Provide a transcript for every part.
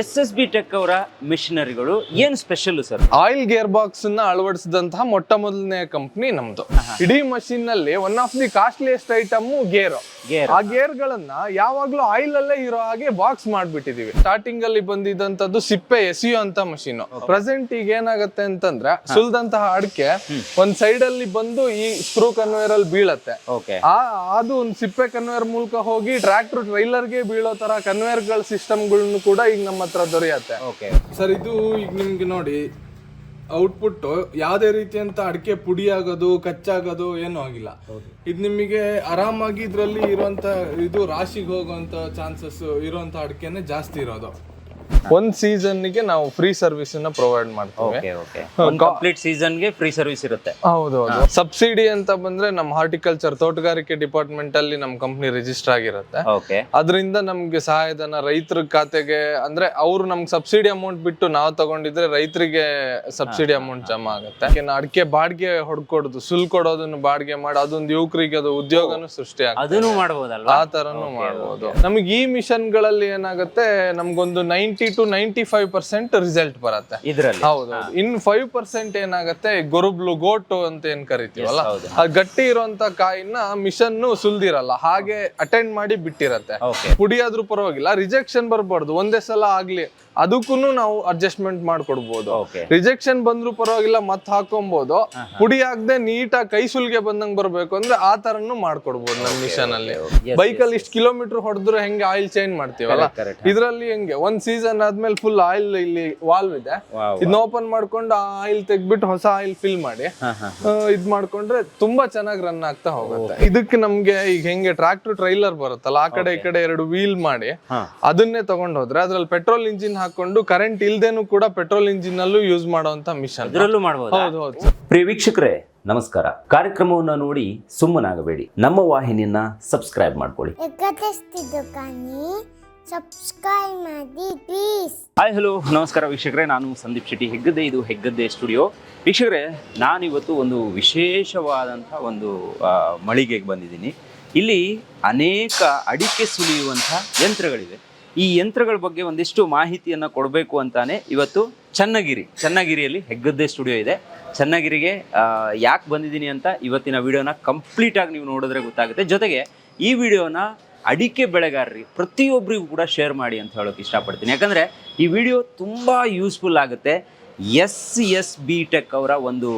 S S B tech ಅವರ ಮಿಷನರಿಗಳು ಏನ್ ಸ್ಪೆಷಲ್ ಸರ್? ಆಯಿಲ್ ಗೇರ್ ಬಾಕ್ಸ್ನ ಅಳವಡಿಸಿದಂತಹ ಮೊಟ್ಟ ಮೊದಲನೇ ಕಂಪನಿ ನಮ್ದು ಇಡೀ ಮಷೀನ್ನಲ್ಲಿ one of the costliest item gear. ಆ ಗೇರ್ ಗಳನ್ನ ಯಾವಾಗ್ಲೂ ಆಯಿಲ್ ಅಲ್ಲೇ ಇರೋ ಹಾಗೆ ಬಾಕ್ಸ್ ಮಾಡ್ಬಿಟ್ಟಿದೀವಿ. ಸ್ಟಾರ್ಟಿಂಗ್ ಅಲ್ಲಿ ಬಂದಿದ್ದಂತದ್ದು ಸಿಪ್ಪೆ ಎಸಿಯೋ ಅಂತ ಮಷೀನ್ ಪ್ರೆಸೆಂಟ್ ಈಗ ಏನಾಗತ್ತೆ ಅಂತಂದ್ರೆ ಸುಲ್ದಂತಹ ಅಡಿಕೆ ಒಂದ್ ಸೈಡ್ ಅಲ್ಲಿ ಬಂದು ಈ ಸ್ಕ್ರೂ ಕನ್ವೇರ್ ಅಲ್ಲಿ ಬೀಳತ್ತೆ. ಆ ಅದು ಒಂದು ಸಿಪ್ಪೆ ಕನ್ವೇರ್ ಮೂಲಕ ಹೋಗಿ ಟ್ರ್ಯಾಕ್ಟರ್ ಟ್ರೈಲರ್ಗೆ ಬೀಳೋ ತರ ಕನ್ವೇರ್ಗಳ ಸಿಸ್ಟಮ್ಗಳನ್ನು ಕೂಡ ಈಗ ನಮ್ಮ ಹತ್ರ ದೊರೆಯತ್ತೆ. ಓಕೆ ಸರ್ ಇದು ಈಗ ನಿಮ್ಗೆ ನೋಡಿ ಔಟ್ಪುಟ್ ಯಾವುದೇ ರೀತಿಯಂತ ಅಡಿಕೆ ಪುಡಿ ಆಗೋದು ಕಚ್ಚಾಗೋದು ಏನೂ ಆಗಿಲ್ಲ. ಇದು ನಿಮಗೆ ಆರಾಮಾಗಿ ಇದರಲ್ಲಿ ಇರುವಂತ ಇದು ರಾಶಿಗೆ ಹೋಗುವಂತ ಚಾನ್ಸಸ್ ಇರುವಂತ ಅಡಿಕೆನೆ ಜಾಸ್ತಿ ಇರೋದು. ಒಂದ್ ಸೀಸನ್ಗೆ ನಾವು ಫ್ರೀ ಸರ್ವಿಸ್ ಅನ್ನ ಪ್ರೊವೈಡ್ ಮಾಡ್ತೀವಿ. ಕಂಪ್ಲೀಟ್ ಸೀಸನ್ಗೆ ಫ್ರೀ ಸರ್ವಿಸ್ ಇರುತ್ತೆ. ಹೌದು ಹೌದು. ಸಬ್ಸಿಡಿ ಅಂತ ಬಂದ್ರೆ ನಮ್ಮ ಹಾರ್ಟಿಕಲ್ಚರ್ ತೋಟಗಾರಿಕೆ ಡಿಪಾರ್ಟ್ಮೆಂಟ್ ಅಲ್ಲಿ ನಮ್ಮ ಕಂಪ್ನಿ ರಿಜಿಸ್ಟರ್ ಆಗಿರುತ್ತೆ. ಅದರಿಂದ ನಮ್ಗೆ ಸಹಾಯಧನ ರೈತರ ಖಾತೆಗೆ ಅಂದ್ರೆ ಅವ್ರು ನಮ್ಗೆ ಸಬ್ಸಿಡಿ ಅಮೌಂಟ್ ಬಿಟ್ಟು ನಾವು ತಗೊಂಡಿದ್ರೆ ರೈತರಿಗೆ ಸಬ್ಸಿಡಿ ಅಮೌಂಟ್ ಜಮಾ ಆಗುತ್ತೆ. ಅಡಿಕೆ ಬಾಡಿಗೆ ಹೊಡ್ಕೊಡೋದು ಸುಲ್ ಕೊಡೋದನ್ನು ಬಾಡಿಗೆ ಮಾಡಿ ಅದೊಂದು ಯುವಕರಿಗೆ ಅದು ಉದ್ಯೋಗನೂ ಸೃಷ್ಟಿ ಆಗುತ್ತೆ ಆ ತರನು ಮಾಡ್ಬೋದು. ನಮಗೆ ಈ ಮಿಷನ್ಗಳಲ್ಲಿ ಏನಾಗುತ್ತೆ ನಮ್ಗೊಂದು ninety two ninety five percent result ಬರುತ್ತೆ. ಇದ್ರಲ್ಲಿ. ಹೌದು ಇನ್ ಫೈವ್ ಪರ್ಸೆಂಟ್ ಏನಾಗುತ್ತೆ ಗೊರುಬ್ಲು ಗೋಟು ಅಂತ ಏನ್ ಕರಿತೀವಲ್ಲ. ಅದು ಗಟ್ಟಿ ಇರುವಂತ ಕಾಯಿನ ಮಿಷನ್ ಸುಲ್ದಿರಲ್ಲ ಹಾಗೆ ಅಟೆಂಡ್ ಮಾಡಿ ಬಿಟ್ಟಿರತ್ತೆ. ಪುಡಿ ಆದ್ರೂ ಪರವಾಗಿಲ್ಲ ರಿಜೆಕ್ಷನ್ ಬರ್ಬಾರ್ದು ಒಂದೇ ಸಲ ಆಗ್ಲಿ. ಅದಕ್ಕೂ ನಾವು ಅಡ್ಜಸ್ಟ್ಮೆಂಟ್ ಮಾಡ್ಕೊಡ್ಬೋದು. ರಿಜೆಕ್ಷನ್ ಬಂದ್ರು ಪರವಾಗಿಲ್ಲ ಮತ್ ಹಾಕೊಬಹುದು ಪುಡಿ ಆಗದೆ ನೀಟಾಗಿ ಕೈ ಸುಲ್ಗೆ ಬಂದಂಗ್ ಬರ್ಬೇಕು ಅಂದ್ರೆ ಆ ತರನು ಮಾಡ್ಕೊಡ್ಬೋದು ನಮ್ಮ ಮಿಷನ್ ಅಲ್ಲಿ. ಬೈಕ್ ಅಲ್ಲಿ ಇಷ್ಟು ಕಿಲೋಮೀಟರ್ ಹೊಡೆದ್ರೆ ಹೆಂಗೆ ಆಯಿಲ್ ಚೇಂಜ್ ಮಾಡ್ತೀವಲ್ಲ? ಇದರಲ್ಲಿ ಹೆಂಗೆ ಒಂದ್ ಸೀಸನ್ ಆದ್ಮೇಲೆ ಫುಲ್ ಆಯಿಲ್ ಇಲ್ಲಿ ವಾಲ್ವ್ ಇದೆ. ಇದನ್ನ ಓಪನ್ ಮಾಡ್ಕೊಂಡು ಆ ಆಯಿಲ್ ತೆಗ್ಬಿಟ್ಟು ಹೊಸ ಆಯಿಲ್ ಫಿಲ್ ಮಾಡಿ. ಇದ್ ಮಾಡ್ಕೊಂಡ್ರೆ ತುಂಬಾ ಚೆನ್ನಾಗಿ ರನ್ ಆಗ್ತಾ ಹೋಗುತ್ತೆ. ಇದಕ್ಕೆ ನಮ್ಗೆ ಈಗ ಹೆಂಗೆ ಟ್ರಾಕ್ಟರ್ ಟ್ರೈಲರ್ ಬರುತ್ತಲ್ಲ ಆ ಕಡೆ ಈ ಕಡೆ ಎರಡು ವೀಲ್ ಮಾಡಿ ಅದನ್ನೇ ತಗೊಂಡ್ ಹೋದ್ರೆ ಅದ್ರಲ್ಲಿ ಪೆಟ್ರೋಲ್ ಇಂಜಿನ್ ಹಾಕೊಂಡು ಕರೆಂಟ್ ಇಲ್ದೇನು ಕೂಡ ಪೆಟ್ರೋಲ್ ಇಂಜಿನ್ ಅಲ್ಲೂ ಯೂಸ್ ಮಾಡುವಂತ ಮಿಷನ್ ಇದ್ರಲ್ಲೂ ಮಾಡಬಹುದು ಹೌದು ಹೌದು ಸರ್ ಪ್ರಿಯ ವೀಕ್ಷಕರೇ ನಮಸ್ಕಾರ. ಕಾರ್ಯಕ್ರಮವನ್ನ ನೋಡಿ ಸುಮ್ಮನಾಗಬೇಡಿ. ನಮ್ಮ ವಾಹಿನಿಯನ್ನ ಸಬ್ಸ್ಕ್ರೈಬ್ ಮಾಡ್ಕೊಳ್ಳಿ. ಸಬ್ಸ್ಕ್ರೈಬ್ ಮಾಡಿ ಪ್ಲೀಸ್ ಹಾಯ್ ಹಲೋ ನಮಸ್ಕಾರ ವೀಕ್ಷಕರೇ ನಾನು ಸಂದೀಪ್ ಶೆಟ್ಟಿ. ಹೆಗ್ಗದ್ದೆ ಇದು ಹೆಗ್ಗದ್ದೆ ಸ್ಟುಡಿಯೋ ವೀಕ್ಷಕರೇ ನಾನಿವತ್ತು ಒಂದು ವಿಶೇಷವಾದಂಥ ಒಂದು ಮಳಿಗೆಗೆ ಬಂದಿದ್ದೀನಿ. ಇಲ್ಲಿ ಅನೇಕ ಅಡಿಕೆ ಸುಲಿಯುವಂಥ ಯಂತ್ರಗಳಿವೆ. ಈ ಯಂತ್ರಗಳ ಬಗ್ಗೆ ಒಂದಿಷ್ಟು ಮಾಹಿತಿಯನ್ನು ಕೊಡಬೇಕು ಅಂತಾನೆ ಇವತ್ತು ಚನ್ನಗಿರಿ. ಚನ್ನಗಿರಿಯಲ್ಲಿ ಹೆಗ್ಗದ್ದೆ ಸ್ಟುಡಿಯೋ ಇದೆ. ಚನ್ನಗಿರಿಗೆ ಯಾಕೆ ಬಂದಿದ್ದೀನಿ ಅಂತ ಇವತ್ತಿನ ವಿಡಿಯೋನ ಕಂಪ್ಲೀಟಾಗಿ ನೀವು ನೋಡಿದ್ರೆ ಗೊತ್ತಾಗುತ್ತೆ. ಜೊತೆಗೆ ಈ ವಿಡಿಯೋನ ಅಡಿಕೆ ಬೆಳೆಗಾರರಿ ಪ್ರತಿಯೊಬ್ಬರಿಗೂ ಕೂಡ ಶೇರ್ ಮಾಡಿ ಅಂತ ಹೇಳೋಕೆ ಇಷ್ಟಪಡ್ತೀನಿ. ಯಾಕಂದರೆ ಈ ವಿಡಿಯೋ ತುಂಬ ಯೂಸ್ಫುಲ್ ಆಗುತ್ತೆ. ಎಸ್ ಎಸ್ ಬಿ ಟೆಕ್ ಅವರ ಒಂದು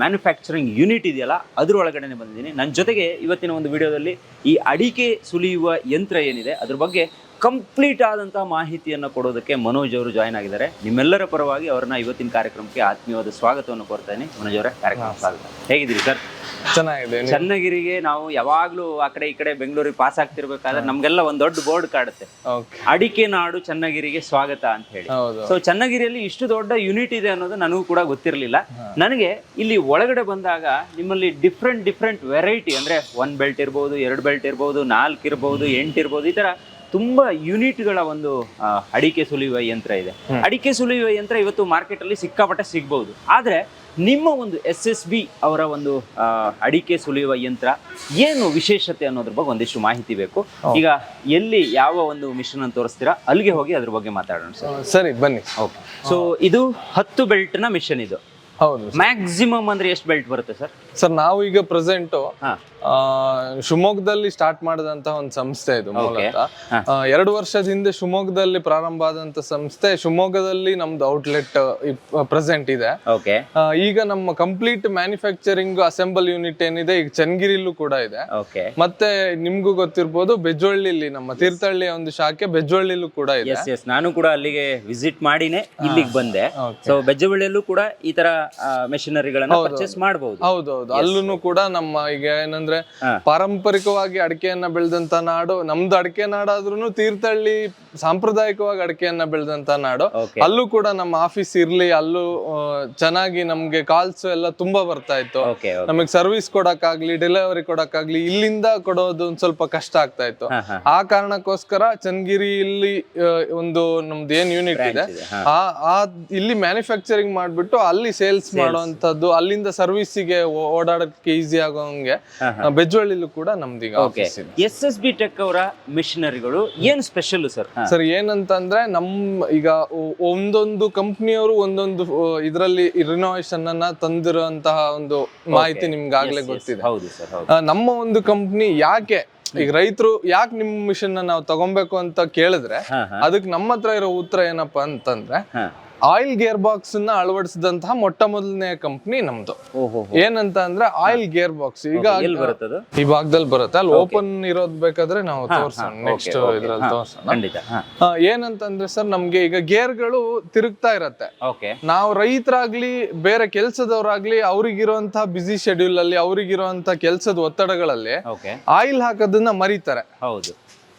ಮ್ಯಾನುಫ್ಯಾಕ್ಚರಿಂಗ್ ಯೂನಿಟ್ ಇದೆಯಲ್ಲ ಅದ್ರ ಒಳಗಡೆನೆ ಬಂದಿದ್ದೀನಿ. ನನ್ನ ಜೊತೆಗೆ ಇವತ್ತಿನ ಒಂದು ವಿಡಿಯೋದಲ್ಲಿ ಈ ಅಡಿಕೆ ಸುಲಿಯುವ ಯಂತ್ರ ಏನಿದೆ, ಅದ್ರ ಬಗ್ಗೆ ಕಂಪ್ಲೀಟ್ ಆದಂತಹ ಮಾಹಿತಿಯನ್ನು ಕೊಡೋದಕ್ಕೆ ಮನೋಜ್ ಅವರು ಜಾಯ್ನ್ ಆಗಿದ್ದಾರೆ. ನಿಮ್ಮೆಲ್ಲರ ಪರವಾಗಿ ಅವ್ರನ್ನ ಇವತ್ತಿನ ಕಾರ್ಯಕ್ರಮಕ್ಕೆ ಆತ್ಮೀಯವಾದ ಸ್ವಾಗತವನ್ನು ಕೋರ್ತೇನೆ. ಮನೋಜ್ ಅವರ ಕಾರ್ಯಕ್ರಮ ಸ್ವಾಗತ. ಹೇಗಿದ್ದೀರಿ ಸರ್? ಚೆನ್ನಾಗಿದೆ. ಚನ್ನಗಿರಿಗೆ ನಾವು ಯಾವಾಗ್ಲೂ ಆ ಕಡೆ ಈ ಕಡೆ ಬೆಂಗಳೂರಿಗೆ ಪಾಸ್ ಆಗ್ತಿರ್ಬೇಕಾದ್ರೆ ನಮ್ಗೆಲ್ಲ ಒಂದ್ ದೊಡ್ಡ ಬೋರ್ಡ್ ಕಾಡುತ್ತೆ. ಅಡಿಕೆ ನಾಡು ಚನ್ನಗಿರಿಗೆ ಸ್ವಾಗತ ಅಂತ ಹೇಳಿ. ಸೊ ಚನ್ನಗಿರಿಯಲ್ಲಿ ಇಷ್ಟು ದೊಡ್ಡ ಯೂನಿಟ್ ಇದೆ ಅನ್ನೋದು ನನಗೂ ಕೂಡ ಗೊತ್ತಿರಲಿಲ್ಲ. ನನಗೆ ಇಲ್ಲಿ ಒಳಗಡೆ ಬಂದಾಗ ನಿಮ್ಮಲ್ಲಿ ಡಿಫ್ರೆಂಟ್ ಡಿಫ್ರೆಂಟ್ ವೆರೈಟಿ ಅಂದ್ರೆ ಒನ್ ಬೆಲ್ಟ್ ಇರ್ಬೋದು ಎರಡು ಬೆಲ್ಟ್ ಇರ್ಬೋದು ನಾಲ್ಕು ಇರ್ಬೋದು ಎಂಟು ಇರ್ಬೋದು ಈ ತರ ತುಂಬಾ ಯೂನಿಟ್ಗಳ ಒಂದು ಆ, ಅಡಿಕೆ ಸುಲಿಯುವ ಯಂತ್ರ ಇದೆ. ಅಡಿಕೆ ಸುಲಿಯುವ ಯಂತ್ರ ಇವತ್ತು ಮಾರ್ಕೆಟ್ ಅಲ್ಲಿ ಸಿಕ್ಕಾಪಟ್ಟೆ ಸಿಗ್ಬಹುದು ಆದ್ರೆ ನಿಮ್ಮ ಒಂದು ಎಸ್ ಎಸ್ ಬಿ ಅವರ ಒಂದು ಅಡಿಕೆ ಸುಲಿಯುವ ಯಂತ್ರ ಏನು ವಿಶೇಷತೆ ಅನ್ನೋದ್ರ ಬಗ್ಗೆ ಒಂದಿಷ್ಟು ಮಾಹಿತಿ ಬೇಕು. ಈಗ ಎಲ್ಲಿ ಯಾವ ಒಂದು ಮಿಷನ್ ಅನ್ನು ತೋರಿಸ್ತೀರಾ? ಅಲ್ಲಿಗೆ ಹೋಗಿ ಅದ್ರ ಬಗ್ಗೆ ಮಾತಾಡೋಣ ಸರ್. ಸರಿ ಬನ್ನಿ. ಓಕೆ. ಸೊ ಇದು ಹತ್ತು ನ ಮಿಷನ್ ಇದು. ಹೌದು ಮ್ಯಾಕ್ಸಿಮಮ್ ಅಂದ್ರೆ ಎಷ್ಟು ಬೆಲ್ಟ್ ಬರುತ್ತೆ ಸರ್? ಸರ್ ನಾವು ಈಗ ಪ್ರೆಸೆಂಟ್ ಶಿವಮೊಗ್ಗದಲ್ಲಿ ಸ್ಟಾರ್ಟ್ ಮಾಡಿದಂತ ಒಂದು ಸಂಸ್ಥೆ ಇದು ಮೂಲತಃ. ಎರಡು ವರ್ಷದ ಹಿಂದೆ ಶಿವಮೊಗ್ಗದಲ್ಲಿ ಪ್ರಾರಂಭ ಆದಂತ ಸಂಸ್ಥೆ ಶಿವಮೊಗ್ಗದಲ್ಲಿ ನಮ್ದು ಔಟ್ಲೆಟ್ ಪ್ರೆಸೆಂಟ್ ಇದೆ. ಈಗ ನಮ್ಮ ಕಂಪ್ಲೀಟ್ ಮ್ಯಾನುಫ್ಯಾಕ್ಚರಿಂಗ್ ಅಸೆಂಬಲ್ ಯೂನಿಟ್ ಏನಿದೆ ಈಗ ಚನ್ನಗಿರಿಲೂ ಕೂಡ ಇದೆ. ಓಕೆ ಮತ್ತೆ ನಿಮ್ಗೂ ಗೊತ್ತಿರ್ಬೋದು ಬೆಜ್ಜೊಳ್ಳಿಲಿ ನಮ್ಮ ತೀರ್ಥಹಳ್ಳಿಯ ಒಂದು ಶಾಖೆ ಬೆಜ್ಜೊಳ್ಳಿಲೂ ಕೂಡ ಇದೆ. ನಾನು ಕೂಡ ಅಲ್ಲಿಗೆ ವಿಸಿಟ್ ಮಾಡಿನೇ ಇಲ್ಲಿಗೆ ಬಂದೆ. ಸೊ ಬೆಜ್ಜೊಳ್ಳಿಯಲ್ಲೂ ಕೂಡ ಈ ತರ ಮೆಷಿನರಿಗಳನ್ನ ಪರ್ಚೇಸ್ ಮಾಡಬಹುದು ಹೌದೌದು. ಅಲ್ಲೂ ಕೂಡ ನಮ್ಮ ಈಗ ಏನಂದ್ರೆ. ಪಾರಂಪರಿಕವಾಗಿ ಅಡಿಕೆಯನ್ನ ಬೆಳೆದಂತ ನಾಡು ನಮ್ದು ಅಡಿಕೆ ನಾಡಾದ್ರೂ ತೀರ್ಥಹಳ್ಳಿ ಸಾಂಪ್ರದಾಯಿಕವಾಗಿ ಅಡಿಕೆಯನ್ನ ಬೆಳೆದಂತ ನಾಡು. ಅಲ್ಲೂ ಕೂಡ ನಮ್ಮ ಆಫೀಸ್ ಇರ್ಲಿ ಅಲ್ಲೂ ಚೆನ್ನಾಗಿ ನಮ್ಗೆ ಕಾಲ್ಸ್ ಎಲ್ಲ ತುಂಬಾ ಬರ್ತಾ ಇತ್ತು. ನಮಗೆ ಸರ್ವಿಸ್ ಕೊಡಕ್ಕಾಗ್ಲಿ ಡೆಲಿವರಿ ಕೊಡಕ್ಕಾಗ್ಲಿ ಇಲ್ಲಿಂದ ಕೊಡೋದು ಒಂದ್ ಸ್ವಲ್ಪ ಕಷ್ಟ ಆಗ್ತಾ ಇತ್ತು. ಆ ಕಾರಣಕ್ಕೋಸ್ಕರ ಚನ್ನಗಿರಿ ಇಲ್ಲಿ ಒಂದು ನಮ್ದು ಏನ್ ಯೂನಿಟ್ ಇದೆ ಆ ಆ ಇಲ್ಲಿ ಮ್ಯಾನುಫ್ಯಾಕ್ಚರಿಂಗ್ ಮಾಡ್ಬಿಟ್ಟು ಅಲ್ಲಿ ಸೇಲ್ಸ್ ಮಾಡುವಂತದ್ದು ಅಲ್ಲಿಂದ ಸರ್ವಿಸಿಗೆ ಓಡಾಡಕ್ಕೆ ಈಸಿ ಆಗೋಂಗೆ ಬೆಜ್ವಳ್ಳಿಲೂ ಕೂಡ ನಮ್ದೀಗ ಈಗ ಆಫೀಸ್ ಇದೆ. ಎಸ್ ಎಸ್ ಬಿ ಟೆಕ್ ಅವರ ಮಿಷನರಿಗಳು ಏನು ಸ್ಪೆಷಲ್ ಸರ್ ಸರ್ ಏನಂತಂದ್ರೆ ನಮ್ ಈಗ ಒಂದೊಂದು ಕಂಪ್ನಿಯವರು ಒಂದೊಂದು ಇದರಲ್ಲಿ ರಿನೋವೇಷನ್ ಅನ್ನ ತಂದಿರುವಂತಹ ಒಂದು ಮಾಹಿತಿ ನಿಮ್ಗೆ ಆಗ್ಲೇ ಗೊತ್ತಿದೆ. ಹೌದು ಸರ್ ಆ, ನಮ್ಮ ಒಂದು ಕಂಪ್ನಿ ಯಾಕೆ ಈಗ ರೈತರು ಯಾಕೆ ನಿಮ್ ಮಿಷನ್ ನಾವು ತಗೊಬೇಕು ಅಂತ ಕೇಳಿದ್ರೆ ಅದಕ್ಕೆ ನಮ್ಮ ಹತ್ರ ಇರೋ ಉತ್ತರ ಏನಪ್ಪಾ ಅಂತಂದ್ರೆ ಆಯಿಲ್ ಗೇರ್ ಬಾಕ್ಸ್ನ ಅಳವಡಿಸಿದಂತಹ ಮೊಟ್ಟ ಮೊದಲನೇ ಕಂಪ್ನಿ ನಮ್ದು. ಏನಂತ ಅಂದ್ರೆ ಆಯಿಲ್ ಗೇರ್ ಬಾಕ್ಸ್. ಈಗ ಈ ಭಾಗದಲ್ಲಿ ಬರುತ್ತೆ. ಅಲ್ಲಿ ಓಪನ್ ಇರೋದ್ ಬೇಕಾದ್ರೆ ನಾವು ತೋರ್ಸೋಣ. ನೆಕ್ಸ್ಟ್ ಇದ್ರಲ್ಲಿ ತೋರ್ಸೋಣ. ಏನಂತಂದ್ರೆ ಸರ್ ನಮ್ಗೆ ಈಗ ಗೇರ್ಗಳು ತಿರುಗ್ತಾ ಇರತ್ತೆ. ಓಕೆ. ನಾವು ರೈತರಾಗ್ಲಿ ಬೇರೆ ಕೆಲ್ಸದವ್ರಾಗ್ಲಿ ಅವ್ರಿಗಿರುವಂತಹ ಬಿಸಿ ಶೆಡ್ಯೂಲ್ ಅಲ್ಲಿ ಅವ್ರಿಗಿರುವಂತಹ ಕೆಲ್ಸದ ಒತ್ತಡಗಳಲ್ಲಿ ಆಯಿಲ್ ಹಾಕೋದನ್ನ ಮರೀತಾರೆ. ಹೌದು.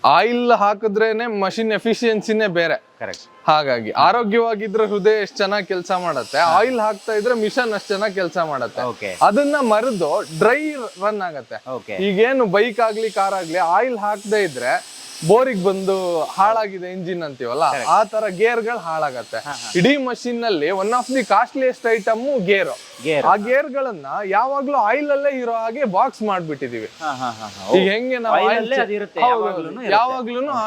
ಆಯಿಲ್ ಹಾಕಿದ್ರೇನೆ ಮಷಿನ್ ಎಫಿಷಿಯನ್ಸಿನೇ ಬೇರೆ. ಕರೆಕ್ಟ್ ಹಾಗಾಗಿ ಆರೋಗ್ಯವಾಗಿದ್ರೆ ಹೃದಯ ಎಷ್ಟು ಚೆನ್ನಾಗಿ ಕೆಲಸ ಮಾಡತ್ತೆ ಆಯಿಲ್ ಹಾಕ್ತಾ ಇದ್ರೆ ಮಿಷನ್ ಅಷ್ಟು ಚೆನ್ನಾಗಿ ಕೆಲಸ ಮಾಡತ್ತೆ. ಅದನ್ನ ಮರೆದು ಡ್ರೈ ರನ್ ಆಗತ್ತೆ. ಈಗೇನು ಬೈಕ್ ಆಗ್ಲಿ ಕಾರ್ ಆಗ್ಲಿ ಆಯಿಲ್ ಹಾಕದೇ ಇದ್ರೆ ಬೋರಿಗೆ ಬಂದು ಹಾಳಾಗಿದೆ ಇಂಜಿನ್ ಅಂತೀವಲ್ಲ ಆ ತರ ಗೇರ್ಗಳು ಹಾಳಾಗತ್ತೆ. ಇಡೀ ಮಷಿನ್ನಲ್ಲಿ one of the costliest item gear. Gear. ಆ ಗೇರ್ಗಳನ್ನ ಯಾವಾಗ್ಲೂ ಆಯಿಲ್ ಅಲ್ಲೇ ಇರೋ ಹಾಗೆ ಬಾಕ್ಸ್ ಮಾಡ್ಬಿಟ್ಟಿದೀವಿ. ಈಗ ಹೆಂಗೆ ನಾವು. ಇರುತ್ತೆ.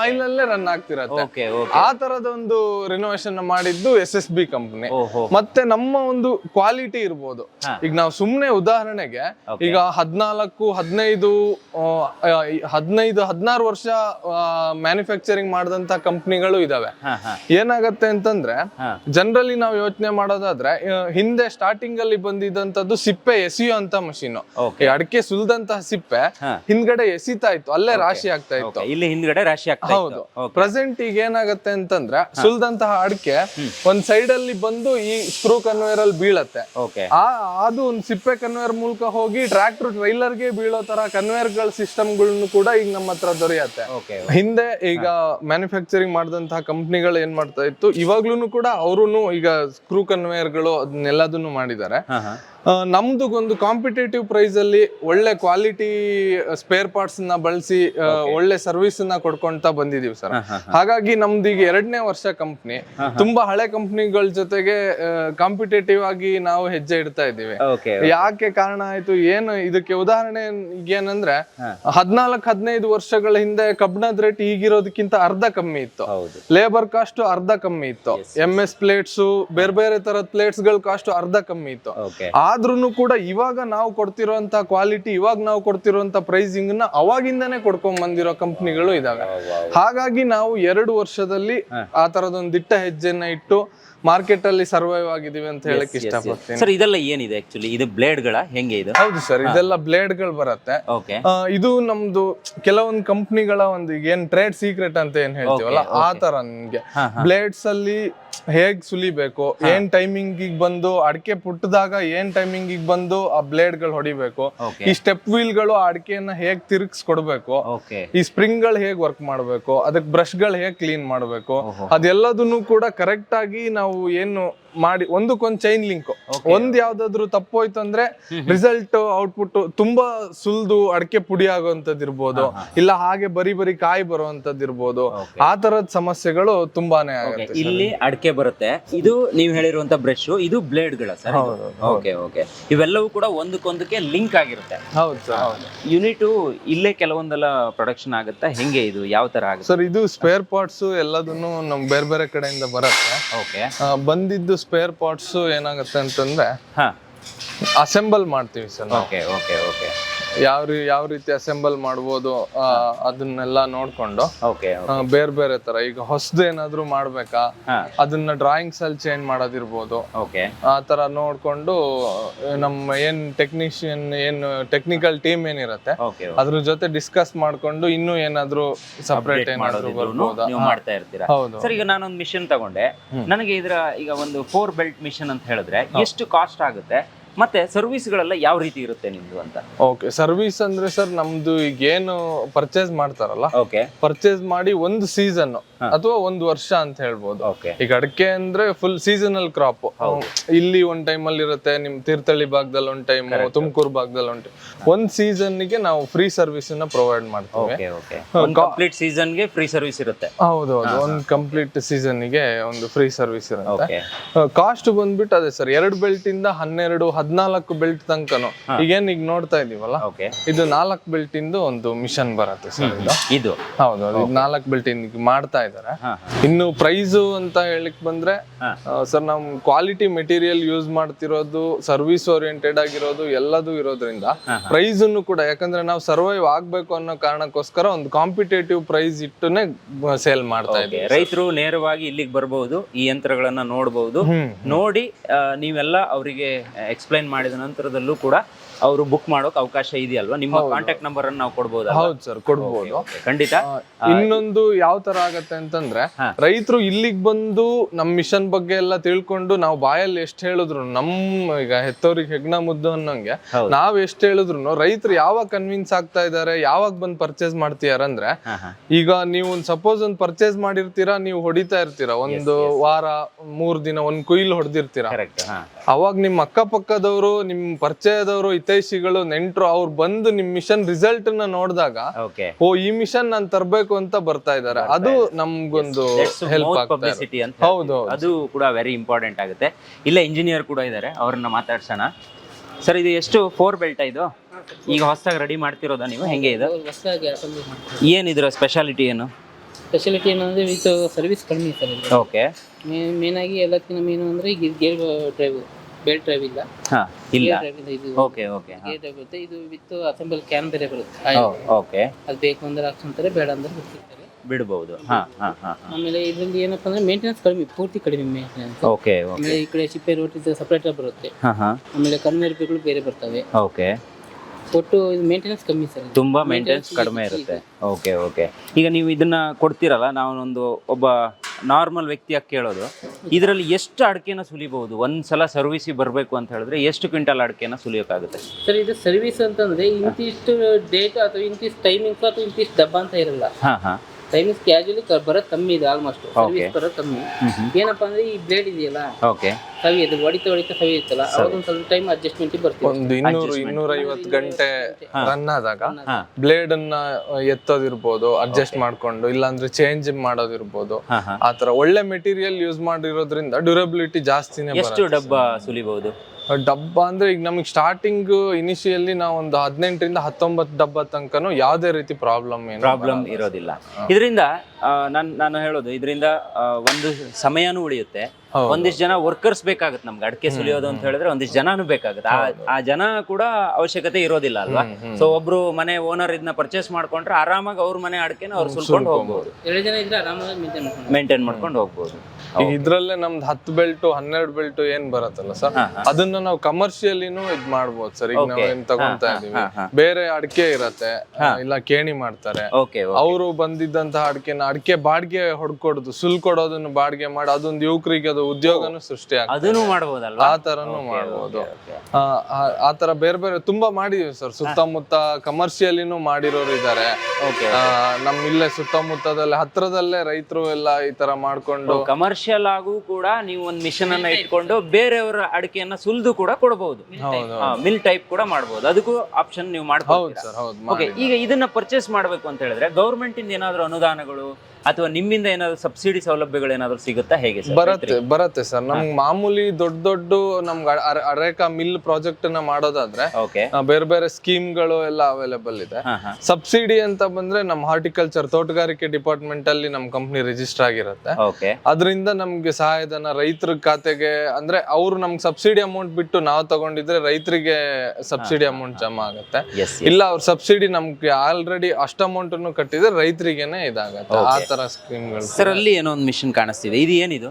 ಆಯಿಲ್ ಅಲ್ಲೇ ರನ್ ಆಗ್ತಿರತ್ತೆ. ಆ ತರದ ಒಂದು ರಿನೋವೇಶನ್ ಮಾಡಿದ್ದು ಎಸ್ ಎಸ್ ಬಿ ಕಂಪನಿ ಮತ್ತೆ ನಮ್ಮ ಒಂದು ಕ್ವಾಲಿಟಿ ಇರ್ಬೋದು. ಈಗ ನಾವು ಸುಮ್ನೆ ಉದಾಹರಣೆಗೆ ಈಗ ಹದ್ನಾಲ್ಕು ಹದಿನೈದು ಹದಿನೈದು ಹದಿನಾರು ವರ್ಷ ಮ್ಯಾನುಫ್ಯಾಕ್ಚರಿಂಗ್ ಮಾಡಿದಂತ ಕಂಪ್ನಿಗಳು ಇದಾವೆ. ಏನಾಗತ್ತೆ ಅಂತಂದ್ರೆ ಜನರಲಿ ನಾವು ಯೋಚನೆ ಮಾಡೋದಾದ್ರೆ ಹಿಂದೆ ಸ್ಟಾರ್ಟಿಂಗ್ ಅಲ್ಲಿ ಬಂದಿದ್ದಂತದ್ದು ಸಿಪ್ಪೆ ಎಸಿಯೋ ಅಂತ ಮಷೀನ್ ಅಡಿಕೆ ಸುಲ್ದಂತಹ ಸಿಪ್ಪೆ. ಹಿಂದ್ಗಡೆ ಎಸಿತಾ ಇತ್ತು ಅಲ್ಲೇ ರಾಶಿ ಆಗ್ತಾ ಇತ್ತು. ಇಲ್ಲಿ ಹಿಂದ್ಗಡೆ ರಾಶಿ ಆಗ್ತಾ ಹೌದು. ಪ್ರೆಸೆಂಟ್ ಈಗ ಏನಾಗತ್ತೆ ಅಂತಂದ್ರೆ ಸುಲ್ದಂತಹ ಅಡಿಕೆ ಒಂದ್ ಸೈಡ್ ಅಲ್ಲಿ ಬಂದು ಈ ಸ್ಕ್ರೂ ಕನ್ವೇರ್ ಅಲ್ಲಿ ಬೀಳತ್ತೆ. ಆ ಅದು ಒಂದು ಸಿಪ್ಪೆ ಕನ್ವೇರ್ ಮೂಲಕ ಹೋಗಿ ಟ್ರ್ಯಾಕ್ಟರ್ ಟ್ರೈಲರ್ಗೆ ಬೀಳೋ ತರ ಕನ್ವೇಯರ್ಗಳ ಸಿಸ್ಟಮ್ಗಳನ್ನು ಕೂಡ ಈಗ ನಮ್ಮ ಹತ್ರ ದೊರೆಯುತ್ತೆ. ಓಕೆ ಹಿಂದೆ ಈಗ ಮ್ಯಾನುಫ್ಯಾಕ್ಚರಿಂಗ್ ಮಾಡಿದಂತಹ ಕಂಪ್ನಿಗಳು ಏನ್ ಮಾಡ್ತಾ ಇತ್ತು ಇವಾಗ್ಲೂ ಕೂಡ ಅವರು ಈಗ ಸ್ಕ್ರೂ ಕನ್ವೇಯರ್ಗಳು ಅದನ್ನೆಲ್ಲದನ್ನು ಮಾಡಿದ್ದಾರೆ. ನಮ್ದು ಒಂದು ಕಾಂಪಿಟೇಟಿವ್ ಪ್ರೈಸ್ ಅಲ್ಲಿ ಒಳ್ಳೆ ಕ್ವಾಲಿಟಿ ಸ್ಪೇರ್ ಪಾರ್ಟ್ಸ್ನ ಬಳಸಿ ಒಳ್ಳೆ ಸರ್ವಿಸ್ನ ಕೊಡ್ಕೊಂತ ಬಂದಿದೀವಿ ಸರ್. ಹಾಗಾಗಿ ನಮ್ದು ಈಗ ಎರಡನೇ ವರ್ಷ ಕಂಪ್ನಿ ತುಂಬಾ ಹಳೆ ಕಂಪ್ನಿಗಳ ಜೊತೆಗೆ ಕಾಂಪಿಟೇಟಿವ್ ಆಗಿ ನಾವು ಹೆಜ್ಜೆ ಇಡ್ತಾ ಇದ್ದೀವಿ. ಯಾಕೆ ಕಾರಣ ಆಯ್ತು? ಏನು ಇದಕ್ಕೆ ಉದಾಹರಣೆ ಏನಂದ್ರೆ ಹದ್ನಾಲ್ಕ್ ಹದಿನೈದು ವರ್ಷಗಳ ಹಿಂದೆ ಕಬ್ಬಿಣದ ರೇಟ್ ಈಗಿರೋದಕ್ಕಿಂತ ಅರ್ಧ ಕಮ್ಮಿ ಇತ್ತು. ಲೇಬರ್ ಕಾಸ್ಟ್ ಅರ್ಧ ಕಮ್ಮಿ ಇತ್ತು. ಎಂ ಎಸ್ ಪ್ಲೇಟ್ಸ್ ಬೇರೆ ಬೇರೆ ತರದ ಪ್ಲೇಟ್ಸ್ಗಳ ಕಾಸ್ಟ್ ಅರ್ಧ ಕಮ್ಮಿ ಇತ್ತು. ಓಕೆ ಆದ್ರೂನು ಕೂಡ ಇವಾಗ ನಾವು ಕೊಡ್ತಿರೋಂತ ಕ್ವಾಲಿಟಿ ಇವಾಗ ನಾವು ಪ್ರೈಸಿಂಗ್ನ ಅವಾಗಿಂದನೇ ಕೊಡ್ಕೊಂಡ್ ಬಂದಿರೋ ಕಂಪ್ನಿಗಳು ಇದಾವೆ ಹಾಗಾಗಿ ನಾವು ಎರಡು ವರ್ಷದಲ್ಲಿ ಆ ತರದೊಂದು ದಿಟ್ಟ ಹೆಜ್ಜೆನ ಇಟ್ಟು ಮಾರ್ಕೆಟ್ ಅಲ್ಲಿ ಸರ್ವೈವ್ ಆಗಿದೀವಿ ಅಂತ ಹೇಳಕ್ ಇಷ್ಟಪಡ್ತೀನಿ. ಸರ್ ಇದೆಲ್ಲ ಏನಿದೆ ಆಕ್ಚುಲಿ ಇದು ಬ್ಲೇಡ್ಗಳ ಹೆಂಗೆ ಇದು? ಹೌದು ಸರ್ ಇದೆಲ್ಲ ಬ್ಲೇಡ್ಗಳು ಬರತ್ತೆ ಇದು ನಮ್ದು ಕೆಲವೊಂದು ಕಂಪ್ನಿಗಳ ಒಂದು ಏನ್ ಟ್ರೇಡ್ ಸೀಕ್ರೆಟ್ ಅಂತ ಏನ್ ಹೇಳ್ತೀವಲ್ಲ ಆ ತರ ನಿಮ್ಗೆ. ಬ್ಲೇಡ್ಸ್ ಅಲ್ಲಿ ಹೇಗ್ ಸುಲಿಬೇಕು ಏನ್ ಟೈಮಿಂಗ್ ಬಂದು ಅಡಿಕೆ ಪುಟ್ಟದಾಗ ಏನ್ ಟೈಮಿಂಗ್ ಬಂದು ಆ ಬ್ಲೇಡ್ಗಳು ಹೊಡಿಬೇಕು. ಈ ಸ್ಟೆಪ್ ವೀಲ್ಗಳು ಆ ಅಡಿಕೆಯನ್ನ ಹೇಗ್ ತಿರುಗಿಸ್ ಕೊಡ್ಬೇಕು ಈ ಸ್ಪ್ರಿಂಗ್ಗಳು ಹೇಗ್ ವರ್ಕ್ ಮಾಡ್ಬೇಕು ಅದಕ್ಕೆ ಬ್ರಷ್ಗಳು ಹೇಗ್ ಕ್ಲೀನ್ ಮಾಡ್ಬೇಕು ಅದೆಲ್ಲದನ್ನು ಕೂಡ ಕರೆಕ್ಟ್ ಆಗಿ ನಾವು ಏನು ಮಾಡಿ ಒಂದಕ್ಕೊಂದು ಚೈನ್ ಲಿಂಕ್ ಒಂದ್ ಯಾವ್ದಾದ್ರು ತಪ್ಪೋಯ್ತು ಅಂದ್ರೆ ರಿಸಲ್ಟ್ ಔಟ್ಪುಟ್ ತುಂಬಾ ಸುಲ್ದು ಅಡಕೆ ಪುಡಿ ಆಗುವಂತದ್ದು ಇರ್ಬೋದು ಇಲ್ಲ ಹಾಗೆ ಬರಿ ಬರಿ ಕಾಯಿ ಬರುವಂತದ್ ಇರ್ಬೋದು ಆ ತರದ ಸಮಸ್ಯೆಗಳು ತುಂಬಾನೇ ಆಗುತ್ತೆ ಇಲ್ಲಿ ಅಡಕೆ ಬರುತ್ತೆ. ಇದು ನೀವು ಹೇಳಿರುವಂತ ಬ್ರಷ್ ಇದು ಬ್ಲೇಡ್ಗಳ ಸರ್. ಓಕೆ ಓಕೆ ಇವೆಲ್ಲವೂ ಕೂಡ ಒಂದಕ್ಕೊಂದಕ್ಕೆ ಲಿಂಕ್ ಆಗಿರುತ್ತೆ. ಹೌದು ಸರ್. ಯೂನಿಟು ಇಲ್ಲೇ ಕೆಲವೊಂದೆಲ್ಲ ಪ್ರೊಡಕ್ಷನ್ ಆಗುತ್ತೆ? ಹೆಂಗೆ ಇದು? ಯಾವ ತರ ಆಗುತ್ತೆ? ಸರ್ ಇದು ಸ್ಪೇರ್ ಪಾರ್ಟ್ಸ್ ಎಲ್ಲದನ್ನು ನಮ್ ಬೇರೆ ಬೇರೆ ಕಡೆಯಿಂದ ಬರುತ್ತೆ. ಓಕೆ ಬಂದಿದ್ದು ಸ್ಪೇರ್ ಪಾರ್ಟ್ಸ್ ಏನಾಗುತ್ತೆ ಅಂತಂದ್ರೆ ಹಾಂ. ಅಸೆಂಬಲ್ ಮಾಡ್ತೀವಿ ಸರ್ ಓಕೆ ಓಕೆ ಓಕೆ ಯಾವ ಯಾವ ರೀತಿ ಅಸೆಂಬಲ್ ಮಾಡ್ಬೋದು ಅದನ್ನೆಲ್ಲ ನೋಡ್ಕೊಂಡು ಬೇರೆ ಬೇರೆ ತರ. ಈಗ ಹೊಸದು ಏನಾದ್ರು ಮಾಡ್ಬೇಕಾ? ಅದನ್ನ ಡ್ರಾಯಿಂಗ್ಸ್ ಅಲ್ಲಿ ಚೇಂಜ್ ಮಾಡೋದಿರ್ಬೋದು. ಆ ತರ ನೋಡ್ಕೊಂಡು ನಮ್ಮ ಏನ್ ಟೆಕ್ನಿಷಿಯನ್ ಏನ್ ಟೆಕ್ನಿಕಲ್ ಟೀಮ್ ಏನಿರತ್ತೆ ಅದ್ರ ಜೊತೆ ಡಿಸ್ಕಸ್ ಮಾಡ್ಕೊಂಡು ಇನ್ನೂ ಏನಾದ್ರು ಸಪರೇಟ್ ಏನಾದ್ರು ಮಾಡ್ತಾ ಇರ್ತೀರಾ? ಸರ್ ಈಗ ನಾನೊಂದು ಮಿಷನ್ ತಗೊಂಡೆ. ನನಗೆ ಇದರ ಈಗ ಒಂದು ಫೋರ್ ಬೆಲ್ಟ್ ಮಿಷನ್ ಅಂತ ಹೇಳಿದ್ರೆ ಎಷ್ಟು ಕಾಸ್ಟ್ ಆಗುತ್ತೆ? ಮತ್ತೆ ಸರ್ವಿಸ್ಗಳೆಲ್ಲ ಯಾವ ರೀತಿ ಇರುತ್ತೆ ನಿಮ್ದು ಅಂತ? ಓಕೆ ಸರ್ವಿಸ್ ಅಂದ್ರೆ ಸರ್ ನಮ್ದು ಈಗ ಏನು ಪರ್ಚೇಸ್ ಮಾಡ್ತಾರಲ್ಲ? ಓಕೆ ಪರ್ಚೇಸ್ ಮಾಡಿ ಒಂದು ಸೀಸನ್ ಅಥವಾ ಒಂದು ವರ್ಷ ಅಂತ ಹೇಳ್ಬೋದು. ಈಗ ಅಡಿಕೆ ಅಂದ್ರೆ ಫುಲ್ ಸೀಸನಲ್ ಕ್ರಾಪ್ ಇಲ್ಲಿ ಒಂದ್ ಟೈಮ್ ಅಲ್ಲಿ ಇರುತ್ತೆ ನಿಮ್ ತೀರ್ಥಹಳ್ಳಿ ಭಾಗದಲ್ಲಿ ಒಂದ್ ಟೈಮ್ ತುಮಕೂರು ಭಾಗದಲ್ಲಿ ಒಂದ್ ಟೈಮ್ ಒಂದ್ ಸೀಸನ್ಗೆ ನಾವು ಫ್ರೀ ಸರ್ವಿಸ್ನ ಪ್ರೊವೈಡ್ ಮಾಡ್ತೀವಿ. ಕಂಪ್ಲೀಟ್ ಸೀಸನ್ಗೆ ಫ್ರೀ ಸರ್ವಿಸ್ ಇರುತ್ತೆ. ಹೌದೌದು ಒಂದ್ ಕಂಪ್ಲೀಟ್ ಸೀಸನ್ಗೆ ಒಂದು ಫ್ರೀ ಸರ್ವಿಸ್ ಇರುತ್ತೆ. ಕಾಸ್ಟ್ ಬಂದ್ಬಿಟ್ಟು ಅದೇ ಸರ್ ಎರಡು ಬೆಲ್ಟ್ ಇಂದ ಹನ್ನೆರಡು ಹದ್ನಾಲ್ಕು ಬೆಲ್ಟ್ ತನಕನು. ಈಗೇನ್ ಈಗ ನೋಡ್ತಾ ಇದೀವಲ್ಲ? ಇದು ನಾಲ್ಕು ಬೆಲ್ಟ್ ಇಂದ ಒಂದು ಮಿಷನ್ ಬರುತ್ತೆ ಸರ್ ಇದು. ಹೌದು ನಾಲ್ಕು ಬೆಲ್ಟ್ ಇಂದ ಮಾಡ್ತಾ ಇದ್ದಾರೆ ಇನ್ನು ಪ್ರೈಸ್ ಅಂತ ಹೇಳಿಕ್ ಬಂದ್ರೆ ಸರ್ ನಮ್ ಕ್ವಾಲಿಟಿ ಮೆಟೀರಿಯಲ್ ಯೂಸ್ ಮಾಡ್ತಿರೋದು ಸರ್ವಿಸ್ ಓರಿಯೆಂಟೆಡ್ ಆಗಿರೋದು ಎಲ್ಲದೂ ಇರೋದ್ರಿಂದ ಪ್ರೈಸ್ ಅನ್ನು ಕೂಡ ಯಾಕಂದ್ರೆ ನಾವು ಸರ್ವೈವ್ ಆಗ್ಬೇಕು ಅನ್ನೋ ಕಾರಣಕ್ಕೋಸ್ಕರ ಒಂದು ಕಾಂಪಿಟೇಟಿವ್ ಪ್ರೈಸ್ ಇಟ್ಟುನೆ ಸೇಲ್ ಮಾಡ್ತಾ ಇದ್ದೀವಿ ರೈತರು ನೇರವಾಗಿ ಇಲ್ಲಿಗೆ ಬರಬಹುದು ಈ ಯಂತ್ರಗಳನ್ನ ನೋಡಬಹುದು ನೋಡಿ ನೀವೆಲ್ಲ ಅವರಿಗೆ ಎಕ್ಸ್ಪ್ಲೈನ್ ಮಾಡಿದ ನಂತರದಲ್ಲೂ ಕೂಡ ಅವರು ಬುಕ್ ಮಾಡೋಕ್ ಅವಕಾಶ ಇದೆಯಲ್ವಾ? ನಿಮ್ಮ ಕಾಂಟ್ಯಾಕ್ಟ್ ನಂಬರ್ ಅನ್ನು ನಾವು ಕೊಡ್ಬೋದಾ ಹೌದು ಸರ್ ಕೊಡ್ಬೋದು. ಖಂಡಿತ. ಇನ್ನೊಂದು ಯಾವ ತರ ಆಗತ್ತೆ ಅಂತಂದ್ರೆ ರೈತರು ಇಲ್ಲಿಗೆ ಬಂದು ನಮ್ ಮಿಷನ್ ಬಗ್ಗೆ ಎಲ್ಲ ತಿಳ್ಕೊಂಡು ನಾವು ಬಾಯಲ್ಲಿ ಎಷ್ಟು ಹೇಳಿದ್ರು ನಮ್ಮ ಈಗ ಹೆತ್ತವ್ರಿಗೆ ಹೆಗ್ನ ಮುದ್ದು ಅನ್ನೋಂಗೆ. ನಾವ್ ಎಷ್ಟು ಹೇಳಿದ್ರು ರೈತರು ಯಾವಾಗ ಕನ್ವಿನ್ಸ್ ಆಗ್ತಾ ಇದಾರೆ ಯಾವಾಗ ಬಂದ್ ಪರ್ಚೇಸ್ ಮಾಡ್ತೀಯಾರಂದ್ರೆ ಈಗ ನೀವು ಒಂದ್ ಸಪೋಸ್ ಒಂದ್ ಪರ್ಚೇಸ್ ಮಾಡಿರ್ತೀರಾ ನೀವು ಹೊಡಿತಾ ಇರ್ತೀರಾ. ಒಂದು ವಾರ ಮೂರ್ ದಿನ ಒಂದ್ ಕುಯ್ಲ್ ಹೊಡೆದಿರ್ತೀರಾ. ಅವಾಗ ನಿಮ್ ಅಕ್ಕಪಕ್ಕದವರು ನಿಮ್ ಪರಿಚಯದವರು ಹಿತೈಷಿಗಳು ನೆಂಟ್ರು ಅವ್ರು ಬಂದು ನಿಮ್ ಮಿಷನ್ ರಿಸಲ್ಟ್ನ ನೋಡಿದಾಗ ಓಕೆ ಓ ಈ ಮಿಷನ್ ನಾನ್ ತರ್ಬೇಕು ಅಂತ ಬರ್ತಾ ಇದಾರೆ ಅದು ನಮ್ಗೊಂದು ಹೆಲ್ಪ್ ಪಬ್ಲಿಸಿಟಿ ಅಂತ ಹೌದು. ಅದು ಕೂಡ ವೆರಿ ಇಂಪಾರ್ಟೆಂಟ್ ಆಗುತ್ತೆ. ಇಲ್ಲೇ ಇಂಜಿನಿಯರ್ ಕೂಡ ಇದ್ದಾರೆ ಅವ್ರನ್ನ ಮಾತಾಡ್ಸೋಣ. ಸರ್ ಇದು ಎಷ್ಟು ಫೋರ್ ಬೆಲ್ಟ್ ಇದು? ಈಗ ಹೊಸದಾಗಿ ರೆಡಿ ಮಾಡ್ತಿರೋದಾ ನೀವು? ಹೆಂಗೆ ಇದು? ಹೊಸದಾಗಿ ಅಸೆಂಬ್ಲಿ ಮಾಡ್ತೀವಿ ಏನಿದ್ರ ಸ್ಪೆಷಾಲಿಟಿ ಏನು? ಸ್ಪೆಷಾಲಿಟಿ ಏನಂದ್ರೆ ವಿತ್ ಸರ್ವಿಸ್ ಕಡಿಮೆ ಸರ್ ಓಕೆ ಮೇನ್ ಆಗಿ ಎಲ್ಲ ಮೇನ್ ಅಂದ್ರೆ ಈಗ ಗೇರ್ ಡ್ರೈವ್ ಬೆಲ್ಟ್ ಡ್ರೈವ್ ಇಲ್ಲ. ಹಾ ಇಲ್ಲ. ಗೇರ್ ಡ್ರೈವ್ ಇದು ಓಕೆ ಓಕೆ ಗೇರ್ ಡ್ರೈವ್ ಬರುತ್ತೆ. ಇದು ವಿತ್ ಅಸೆಂಬಲ್ ಕ್ಯಾನ್ ಬೇರೆ ಬರುತ್ತೆ. ಆಯಿಲ್ ಓಕೆ ಅದು ಬೇಕು ಅಂದ್ರೆ ಹಾಕ್ಸ್ಕೊಂತಾರೆ ಬೇಡ ಅಂದ್ರೆ ಬಿಡ್ತಿರ್ತಾರೆ ಬಿಡ್ಬೋದು. ಹಾ ಹಾ ಹಾ ಆಮೇಲೆ ಇದರಲ್ಲಿ ಏನಪ್ಪ ಅಂದ್ರೆ ಮೇಂಟೆನೆನ್ಸ್ ಕಡಿಮೆ ಪೂರ್ತಿ ಕಡಿಮೆ ಮೇಂಟೆನೆನ್ಸ್ ಓಕೆ ಓಕೆ ಆಮೇಲೆ ಈ ಕಡೆ ಸಿಪ್ಪೆ ರೋಟಿ ಸಪ್ರೇಟ್ ಬರುತ್ತೆ. ಹಾ ಹಾ. ಆಮೇಲೆ ಕಣ್ಣು ಬೇರೆ ಬರ್ತವೆ. ಓಕೆ ಒಟ್ಟು ಮೇಂಟೆನೆನ್ಸ್ ಕಮ್ಮಿ ಸರ್ ತುಂಬಾ ಮೇಂಟೆನೆನ್ಸ್ ಕಡಿಮೆ ಇರುತ್ತೆ. ಓಕೆ ಓಕೆ ಈಗ ನೀವು ಇದನ್ನ ಕೊಡ್ತೀರಲ್ಲ ನಾವೊಂದು ಒಬ್ಬ ನಾರ್ಮಲ್ ವ್ಯಕ್ತಿಯಾಗಿ ಕೇಳೋದು. ಇದರಲ್ಲಿ ಎಷ್ಟು ಅಡಿಕೆನ ಸುಲಿಬಹುದು? ಒಂದ್ಸಲ ಸರ್ವಿಸಿಗೆ ಬರಬೇಕು ಅಂತ ಹೇಳಿದ್ರೆ ಎಷ್ಟು ಕ್ವಿಂಟಲ್ ಅಡಿಕೆನ ಸುಲಿಯೋಕ್ಕಾಗುತ್ತೆ ಸರ್ ಇದು ಸರ್ವಿಸ್ ಅಂತಂದ್ರೆ ಇಂತಿಷ್ಟು ಡೇಟ್ ಅಥವಾ ಇಂತಿಷ್ಟು ಟೈಮಿಂಗ್ಸ್ ಅಥವಾ ಇಂತಿಷ್ಟು ಡಬ್ಬ ಅಂತ ಇರಲ್ಲ. ಹಾ ಹಾ. ಟೈಮಿಂಗ್ಸ್ ಕ್ಯಾಶುಲಿ ಬರೋದು ಕಮ್ಮಿ ಇದೆ ಆಲ್ಮೋಸ್ಟ್ ಸರ್ವಿಸ್ ಬರೋದು ಕಮ್ಮಿ. ಏನಪ್ಪಾ ಅಂದ್ರೆ ಈ ಬ್ಲೇಡ್ ಇದೆಯಲ್ಲ? ಓಕೆ ಸವಿ ಅದು ಹೊಡಿತಾ ಹೊಡಿತಾ ಸವಿ ಇತ್ತಲ್ಲ ಅವಾಗ ಒಂದ್ ಸ್ವಲ್ಪ ಟೈಮ್ ಅಡ್ಜಸ್ಟ್ಮೆಂಟ್ ಬರ್ತೀವಿ. ಒಂದು ಇನ್ನೂರು ಇನ್ನೂರ ಐವತ್ತು ಗಂಟೆ ರನ್ ಆದಾಗ ಬ್ಲೇಡ್ ಅನ್ನ ಎತ್ತೋದಿರ್ಬೋದು ಅಡ್ಜಸ್ಟ್ ಮಾಡ್ಕೊಂಡು ಇಲ್ಲಾಂದ್ರೆ ಚೇಂಜ್ ಮಾಡೋದಿರ್ಬೋದು. ಆತರ ಒಳ್ಳೆ ಮೆಟೀರಿಯಲ್ ಯೂಸ್ ಮಾಡಿರೋದ್ರಿಂದ ಡ್ಯೂರಬಿಲಿಟಿ ಜಾಸ್ತಿನೇ ಎಷ್ಟು ಡಬ್ಬ ಸುಲಿಬಹುದು? ಡಬ್ಬ ಅಂದ್ರೆ ಈಗ ನಮಗೆ ಸ್ಟಾರ್ಟಿಂಗ್ ಇನಿಷಿಯಲಿ ನಾವು ಒಂದು ಹದಿನೆಂಟರಿಂದ ಹತ್ತೊಂಬತ್ತು ಡಬ್ಬ ತನಕನು ಯಾವುದೇ ರೀತಿ ಪ್ರಾಬ್ಲಮ್ ಏನು ಪ್ರಾಬ್ಲಮ್ ಇರೋದಿಲ್ಲ. ಇದರಿಂದ ನಾನು ನಾನು ಹೇಳೋದು ಇದರಿಂದ ಒಂದು ಸಮಯನೂ ಉಳಿಯುತ್ತೆ. ಒಂದಿಷ್ಟು ಜನ ವರ್ಕರ್ಸ್ ಬೇಕಾಗುತ್ತೆ ನಮ್ಗೆ. ಅಡಿಕೆ ಸುಲಿಯೋದು ಅಂತ ಹೇಳಿದ್ರೆ ಒಂದಿಷ್ಟು ಜನನು ಬೇಕಾಗುತ್ತೆ. ಆ- ಆ ಜನ ಕೂಡ ಅವಶ್ಯಕತೆ ಇರೋದಿಲ್ಲ ಅಲ್ವಾ? ಸೊ ಒಬ್ರು ಮನೆ ಓನರ್ ಇದನ್ನ ಪರ್ಚೇಸ್ ಮಾಡ್ಕೊಂಡ್ರೆ ಆರಾಮಾಗಿ ಅವ್ರ ಮನೆ ಅಡಿಕೆನ ಅವ್ರು ಸುಲ್ಕೊಂಡು ಹೋಗ್ಬೋದು. ಎರಡು ಜನ ಇದ್ರೆ ಆರಾಮಾಗಿ ಮೇಂಟೈನ್ ಮಾಡ್ಕೊಂಡು ಮೇಂಟೈನ್ ಮಾಡ್ಕೊಂಡು ಹೋಗ್ಬೋದು. ಈಗ ಇದ್ರಲ್ಲೇ ನಮ್ದು ಹತ್ತು ಬೆಲ್ಟ್ ಹನ್ನೆರಡು ಬೆಲ್ಟ್ ಏನ್ ಬರತ್ತಲ್ಲ ಸರ್. ಅದನ್ನ ನಾವು ಕಮರ್ಷಿಯಲಿನೂ ಇದ್ ಮಾಡ್ಬೋದು ಸರ್. ಈಗ ನಾವು. ಏನ್ ತಗೊಂತಾ ಇದೀವಿ. ಬೇರೆ ಅಡಿಕೆ ಇರತ್ತೆ. ಇಲ್ಲ ಕೇಣಿ ಮಾಡ್ತಾರೆ. ಅವರು ಬಂದಿದ್ದಂತಹ ಅಡಿಕೆನ ಅಡಿಕೆ ಬಾಡಿಗೆ ಹೊಡ್ಕೊಡುದು ಸುಲ್ ಕೊಡೋದನ್ನ ಬಾಡಿಗೆ ಮಾಡಿ ಅದೊಂದು ಯುವಕರಿಗೆ ಅದು ಉದ್ಯೋಗನೂ ಸೃಷ್ಟಿ ಆಗ್ತದೆ. ಆ ತರನು ಮಾಡ್ಬೋದು. ಆ, ತರ ಬೇರೆ ಬೇರೆ ತುಂಬಾ ಮಾಡಿದೀವಿ ಸರ್. ಸುತ್ತಮುತ್ತ ಕಮರ್ಷಿಯಲಿನೂ ಮಾಡಿರೋರು ಆ, ನಮ್ ಇಲ್ಲೇ ಸುತ್ತಮುತ್ತದಲ್ಲೇ ಹತ್ರದಲ್ಲೇ ರೈತರು ಎಲ್ಲ ಈ ತರ ಮಾಡ್ಕೊಂಡು ಕಮರ್ಷಿಯಲ್ ಆಗೂ ಕೂಡ ನೀವು ಒಂದು ಮಿಷನ್ ಅನ್ನ ಇಟ್ಕೊಂಡು ಬೇರೆಯವರ ಅಡಿಕೆಯನ್ನ ಸುಲಿದು ಕೂಡ ಕೊಡಬಹುದು ಹೌದು ಮಿಲ್ ಟೈಪ್ ಕೂಡ ಮಾಡಬಹುದು ಅದಕ್ಕೂ ಆಪ್ಷನ್ ನೀವು ಮಾಡಬಹುದು ಮಾಡ್ಬೋದು ಸರ್ ಹೌದು ಓಕೆ ಈಗ ಇದನ್ನ ಪರ್ಚೇಸ್ ಮಾಡಬೇಕು ಅಂತ ಹೇಳಿದ್ರೆ ಗೌರ್ಮೆಂಟ್ ಇಂದ ಏನಾದ್ರು ಅನುದಾನಗಳು ಅಥವಾ ನಿಮ್ಮಿಂದ ಏನಾದ್ರು ಸಬ್ಸಿಡಿ ಸೌಲಭ್ಯಗಳು ಏನಾದ್ರು ಸಿಗುತ್ತಾ? ಹೇಗೆ ಸರ್? ಬರುತ್ತೆ ಬರತ್ತೆ ಸರ್. ನಮ್ಗೆ ಮಾಮೂಲಿ ದೊಡ್ಡ ದೊಡ್ಡ ನಮ್ಗೆ ಅರೇಕ ಮಿಲ್ ಪ್ರಾಜೆಕ್ಟ್ನ ಮಾಡೋದಾದ್ರೆ ಬೇರೆ ಬೇರೆ ಬೇರೆ ಸ್ಕೀಮ್ಗಳು ಎಲ್ಲ ಅವೈಲೇಬಲ್ ಇದೆ. ಸಬ್ಸಿಡಿ ಅಂತ ಬಂದ್ರೆ ನಮ್ಮ ಹಾರ್ಟಿಕಲ್ಚರ್ ತೋಟಗಾರಿಕೆ ಡಿಪಾರ್ಟ್ಮೆಂಟ್ ಅಲ್ಲಿ ನಮ್ಮ ಕಂಪ್ನಿ ರಿಜಿಸ್ಟರ್ ಆಗಿರುತ್ತೆ ಅದರಿಂದ ನಮ್ಗೆ ಸಹಾಯಧನ ರೈತರ ಖಾತೆಗೆ ಅಂದ್ರೆ ಅವ್ರು ನಮ್ಗೆ ಸಬ್ಸಿಡಿ ಅಮೌಂಟ್ ಬಿಟ್ಟು ನಾವು ತಗೊಂಡಿದ್ರೆ ರೈತರಿಗೆ ಸಬ್ಸಿಡಿ ಅಮೌಂಟ್ ಜಮಾ ಆಗುತ್ತೆ. ಇಲ್ಲ ಅವ್ರ ಸಬ್ಸಿಡಿ ನಮ್ಗೆ ಆಲ್ರೆಡಿ ಅಷ್ಟು ಅಮೌಂಟ್ ಅನ್ನು ಕಟ್ಟಿದ್ರೆ ರೈತರಿಗೆನೆ ಇದಾಗತ್ತೆ. ಆ ತರ ಸ್ಕೀಮ್ಗಳು ಸರ್ ಅಲ್ಲಿ ಏನೋ ಒಂದು ಮಿಷಿನ್ ಕಾಣಿಸ್ತಿದೆ. ಇದು ಏನಿದು?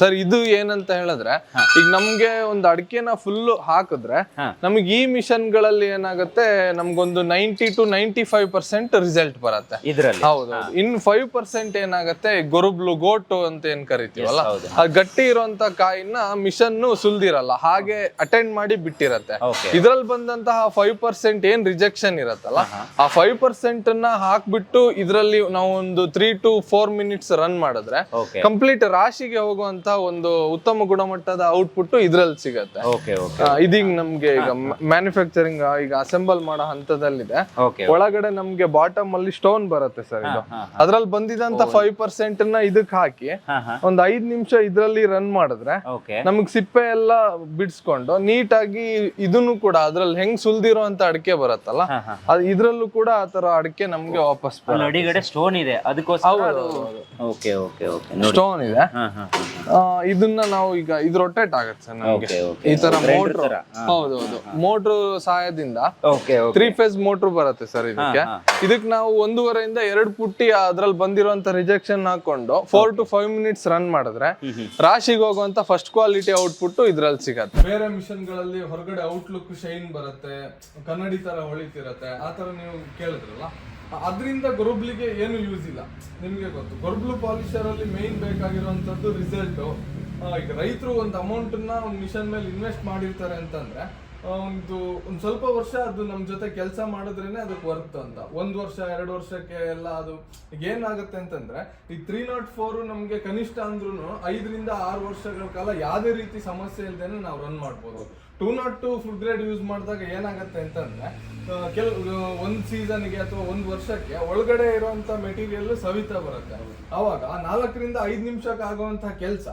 ಸರ್ ಇದು ಏನಂತ ಹೇಳಿದ್ರೆ ಈಗ ನಮ್ಗೆ ಒಂದು ಅಡಿಕೆನ ಫುಲ್ ಹಾಕಿದ್ರೆ ನಮ್ಗೆ ಈ ಮಿಷನ್ಗಳಲ್ಲಿ ಏನಾಗುತ್ತೆ ನಮ್ಗೊಂದು ninety two ninety five percent result ಬರುತ್ತೆ. ಇದರಲ್ಲಿ. ಹೌದು ಇನ್ ಫೈವ್ ಪರ್ಸೆಂಟ್ ಏನಾಗುತ್ತೆ ಗೊರುಬ್ಲು ಗೋಟು ಅಂತ ಏನ್ ಕರಿತೀವಲ್ಲ. ಆ ಗಟ್ಟಿ ಇರುವಂತ ಕಾಯಿನ ಮಿಷನ್ ಸುಲ್ದಿರಲ್ಲ ಹಾಗೆ ಅಟೆಂಡ್ ಮಾಡಿ ಬಿಟ್ಟಿರತ್ತೆ. ಇದ್ರಲ್ಲಿ ಬಂದಂತಹ ಫೈವ್ ಪರ್ಸೆಂಟ್ ಏನ್ ರಿಜೆಕ್ಷನ್ ಇರತ್ತಲ್ಲ ಆ ಫೈವ್ ಪರ್ಸೆಂಟ್ ಅನ್ನ ಹಾಕ್ಬಿಟ್ಟು ಇದ್ರಲ್ಲಿ ನಾವು ಒಂದು three to four minutes run ಮಾಡಿದ್ರೆ ಕಂಪ್ಲೀಟ್ ರಾಶಿಗೆ ಹೋಗುವಂತ ಒಂದು ಉತ್ತಮ ಗುಣಮಟ್ಟದ ಔಟ್ಪುಟ್ ಇದ್ರಲ್ಲಿ ಸಿಗತ್ತೆ. ಓಕೆ ಓಕೆ ಆ, ಇದೀಗ ನಮ್ಗೆ ಈಗ ಮ್ಯಾನುಫ್ಯಾಕ್ಚರಿಂಗ್ ಈಗ ಅಸೆಂಬಲ್ ಮಾಡೋ ಹಂತದಲ್ಲಿದೆ. ಓಕೆ ಒಳಗಡೆ ನಮ್ಗೆ ಬಾಟಮ್ ಅಲ್ಲಿ ಸ್ಟೋನ್ ಬರುತ್ತೆ ಸರ್ ಇದು. ಅದ್ರಲ್ಲಿ ಬಂದಿದಂತ ಫೈವ್ ಪರ್ಸೆಂಟ್ನ ಇದಕ್ ಹಾಕಿ ಒಂದ್ ಐದ್ ನಿಮಿಷ ಇದ್ರಲ್ಲಿ ರನ್ ಮಾಡಿದ್ರೆ ನಮಗ್ ಸಿಪ್ಪೆ ಎಲ್ಲ ಬಿಡಿಸ್ಕೊಂಡು ನೀಟಾಗಿ ಇದನ್ನು ಕೂಡ ಅದ್ರಲ್ಲಿ ಹೆಂಗ್ ಸುಲ್ದಿರೋ ಅಂತ ಅಡಿಕೆ ಬರುತ್ತಲ್ಲ ಅದ್ ಇದ್ರಲ್ಲೂ ಕೂಡ ಆ ತರ ಅಡಿಕೆ ನಮ್ಗೆ ವಾಪಸ್ ಸ್ಟೋನ್ ಇದೆ. ಅದಕ್ಕೋಸ್ಕರ ಸ್ಟೋನ್ ಇದೆ. ಇದನ್ನ ನಾವು ಈಗ ಇದು ರೊಟೇಟ್ ಆಗುತ್ತೆ ಸರ್ ನಮಗೆ. ಈ ತರ ಮೋಟ್ರ್. ಹೌದು ಹೌದು. ಮೋಟ್ರ್ ಸಹಾಯದಿಂದ okay okay three phase motor ಬರುತ್ತೆ ಸರ್ ಇದಕ್ಕೆ. ಇದಕ್ಕೆ ನಾವು ಒಂದೂವರೆಯಿಂದ ಎರಡು ಪುಟ್ಟಿ ಅದ್ರಲ್ಲಿ ಬಂದಿರುವಂತ ರಿಜೆಕ್ಷನ್ ಹಾಕೊಂಡು four to five minutes run ಮಾಡಿದ್ರೆ ರಾಶಿಗೆ ಹೋಗುವಂತ ಫಸ್ಟ್ ಕ್ವಾಲಿಟಿ ಔಟ್ಪುಟ್ ಇದ್ರಲ್ಲಿ ಸಿಗತ್ತೆ. ಬೇರೆ ಮಿಷನ್ಗಳಲ್ಲಿ ಹೊರಗಡೆ ಔಟ್ಲುಕ್ ಶೈನ್ ಬರುತ್ತೆ ಕನ್ನಡಿ ತರ ಹೊಳಿತಿರತ್ತೆ ಆ ತರ ನೀವು ಕೇಳಿದ್ರಲ್ಲ? ಅದರಿಂದ ಗೊರಬ್ಲಿಗೆ ಏನು ಯೂಸ್ ಇಲ್ಲ. ನಿಮಗೆ ಗೊತ್ತು. ಗೊರಬ್ಲು ಪಾಲಿಷರ್ ಅಲ್ಲಿ ಮೇನ್ ಬೇಕಾಗಿರುವಂತದ್ದು ರಿಸಲ್ಟ್ ಈಗ ರೈತರು ಒಂದು ಅಮೌಂಟ್ನ ಒಂದು ಮಿಷನ್ ಮೇಲೆ ಇನ್ವೆಸ್ಟ್ ಮಾಡಿರ್ತಾರೆ ಅಂತಂದ್ರೆ ಒಂದು ಒಂದು ಸ್ವಲ್ಪ ವರ್ಷ ಅದು ನಮ್ಮ ಜೊತೆ ಕೆಲಸ ಮಾಡಿದ್ರೇನೆ ಅದಕ್ಕೆ ವರ್ತ್ ಅಂತ. ಒಂದು ವರ್ಷ, ಎರಡು ವರ್ಷಕ್ಕೆ ಎಲ್ಲ ಅದು ಏನಾಗುತ್ತೆ ಅಂತಂದ್ರೆ, ಈ ತ್ರೀ ನಾಟ್ ಫೋರ್ ನಮಗೆ ಕನಿಷ್ಠ ಅಂದ್ರೂ ಐದರಿಂದ ಆರು ವರ್ಷಗಳ ಕಾಲ ಯಾವುದೇ ರೀತಿ ಸಮಸ್ಯೆ ಇಲ್ದೇನೆ ನಾವು ರನ್ ಮಾಡ್ಬೋದು. Two naught two food grade use ಮಾಡಿದಾಗ ಏನಾಗುತ್ತೆ ಅಂತಂದ್ರೆ ಕೆಲವು ಒಂದ್ ಸೀಸನ್ಗೆ ಅಥವಾ ಒಂದ್ ವರ್ಷಕ್ಕೆ ಒಳಗಡೆ ಇರುವಂತ ಮೆಟೀರಿಯಲ್ ಸವಿತಾ ಬರುತ್ತೆ. ಅವಾಗ ನಾಲ್ಕರಿಂದ ಐದು ನಿಮಿಷಕ್ಕೆ ಆಗುವಂತ ಕೆಲಸ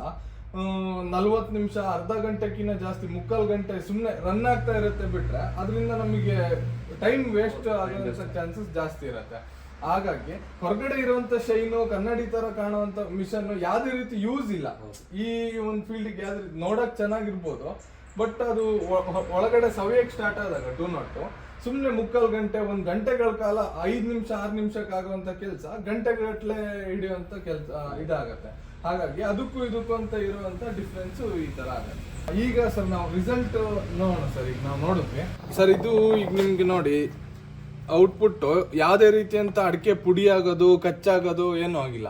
ನಲ್ವತ್ತು ನಿಮಿಷ, ಅರ್ಧ ಗಂಟೆಕ್ಕಿಂತ ಜಾಸ್ತಿ, ಮುಕ್ಕಾಲು ಗಂಟೆ ಸುಮ್ಮನೆ ರನ್ ಆಗ್ತಾ ಇರುತ್ತೆ ಬಿಟ್ರೆ ಅದರಿಂದ ನಮಗೆ ಟೈಮ್ ವೇಸ್ಟ್ ಆಗುವಂತ ಚಾನ್ಸಸ್ ಜಾಸ್ತಿ ಇರುತ್ತೆ. ಹಾಗಾಗಿ ಹೊರಗಡೆ ಇರುವಂತ ಶೈನು ಕನ್ನಡಿ ತರ ಕಾಣುವಂತ ಮಿಷನ್ ಯಾವ್ದೇ ರೀತಿ ಯೂಸ್ ಇಲ್ಲ. ಈ ಒಂದು ಫೀಲ್ಡ್ಗೆ ಯಾವ್ದು ನೋಡಕ್ ಚೆನ್ನಾಗಿರ್ಬೋದು. ಬಟ್ ಅದು ಒಳಗಡೆ ಸವಿಯಕ್ಕೆ ಸ್ಟಾರ್ಟ್ ಆದಾಗ ಟೂ ನಾಟ್ ಸುಮ್ಮನೆ ಮುಕ್ಕಾಲು ಗಂಟೆ, ಒಂದು ಗಂಟೆಗಳ ಕಾಲ ಐದು ನಿಮಿಷ, ಆರು ನಿಮಿಷಕ್ಕೆ ಆಗುವಂತ ಕೆಲಸ ಗಂಟೆಗಟ್ಟಲೆ ಹಿಡಿಯುವಂತ ಕೆಲಸ ಇದಾಗತ್ತೆ. ಹಾಗಾಗಿ ಅದಕ್ಕೂ ಇದಕ್ಕೂ ಅಂತ ಇರುವಂತ ಡಿಫ್ರೆನ್ಸು ಈ ತರ ಆಗತ್ತೆ. ಈಗ ಸರ್ ನಾವು ರಿಸಲ್ಟ್ ನೋಡೋಣ ಸರ್, ಈಗ ನಾವು ನೋಡಿದ್ವಿ. ಸರ್, ಇದು ಈಗ ನಿಮ್ಗೆ ನೋಡಿ ಔಟ್ಪುಟ್ ಯಾವುದೇ ರೀತಿಯಂತ ಅಡಿಕೆ ಪುಡಿ ಆಗೋದು ಕಚ್ಚಾಗೋದು ಏನೂ ಆಗಿಲ್ಲ.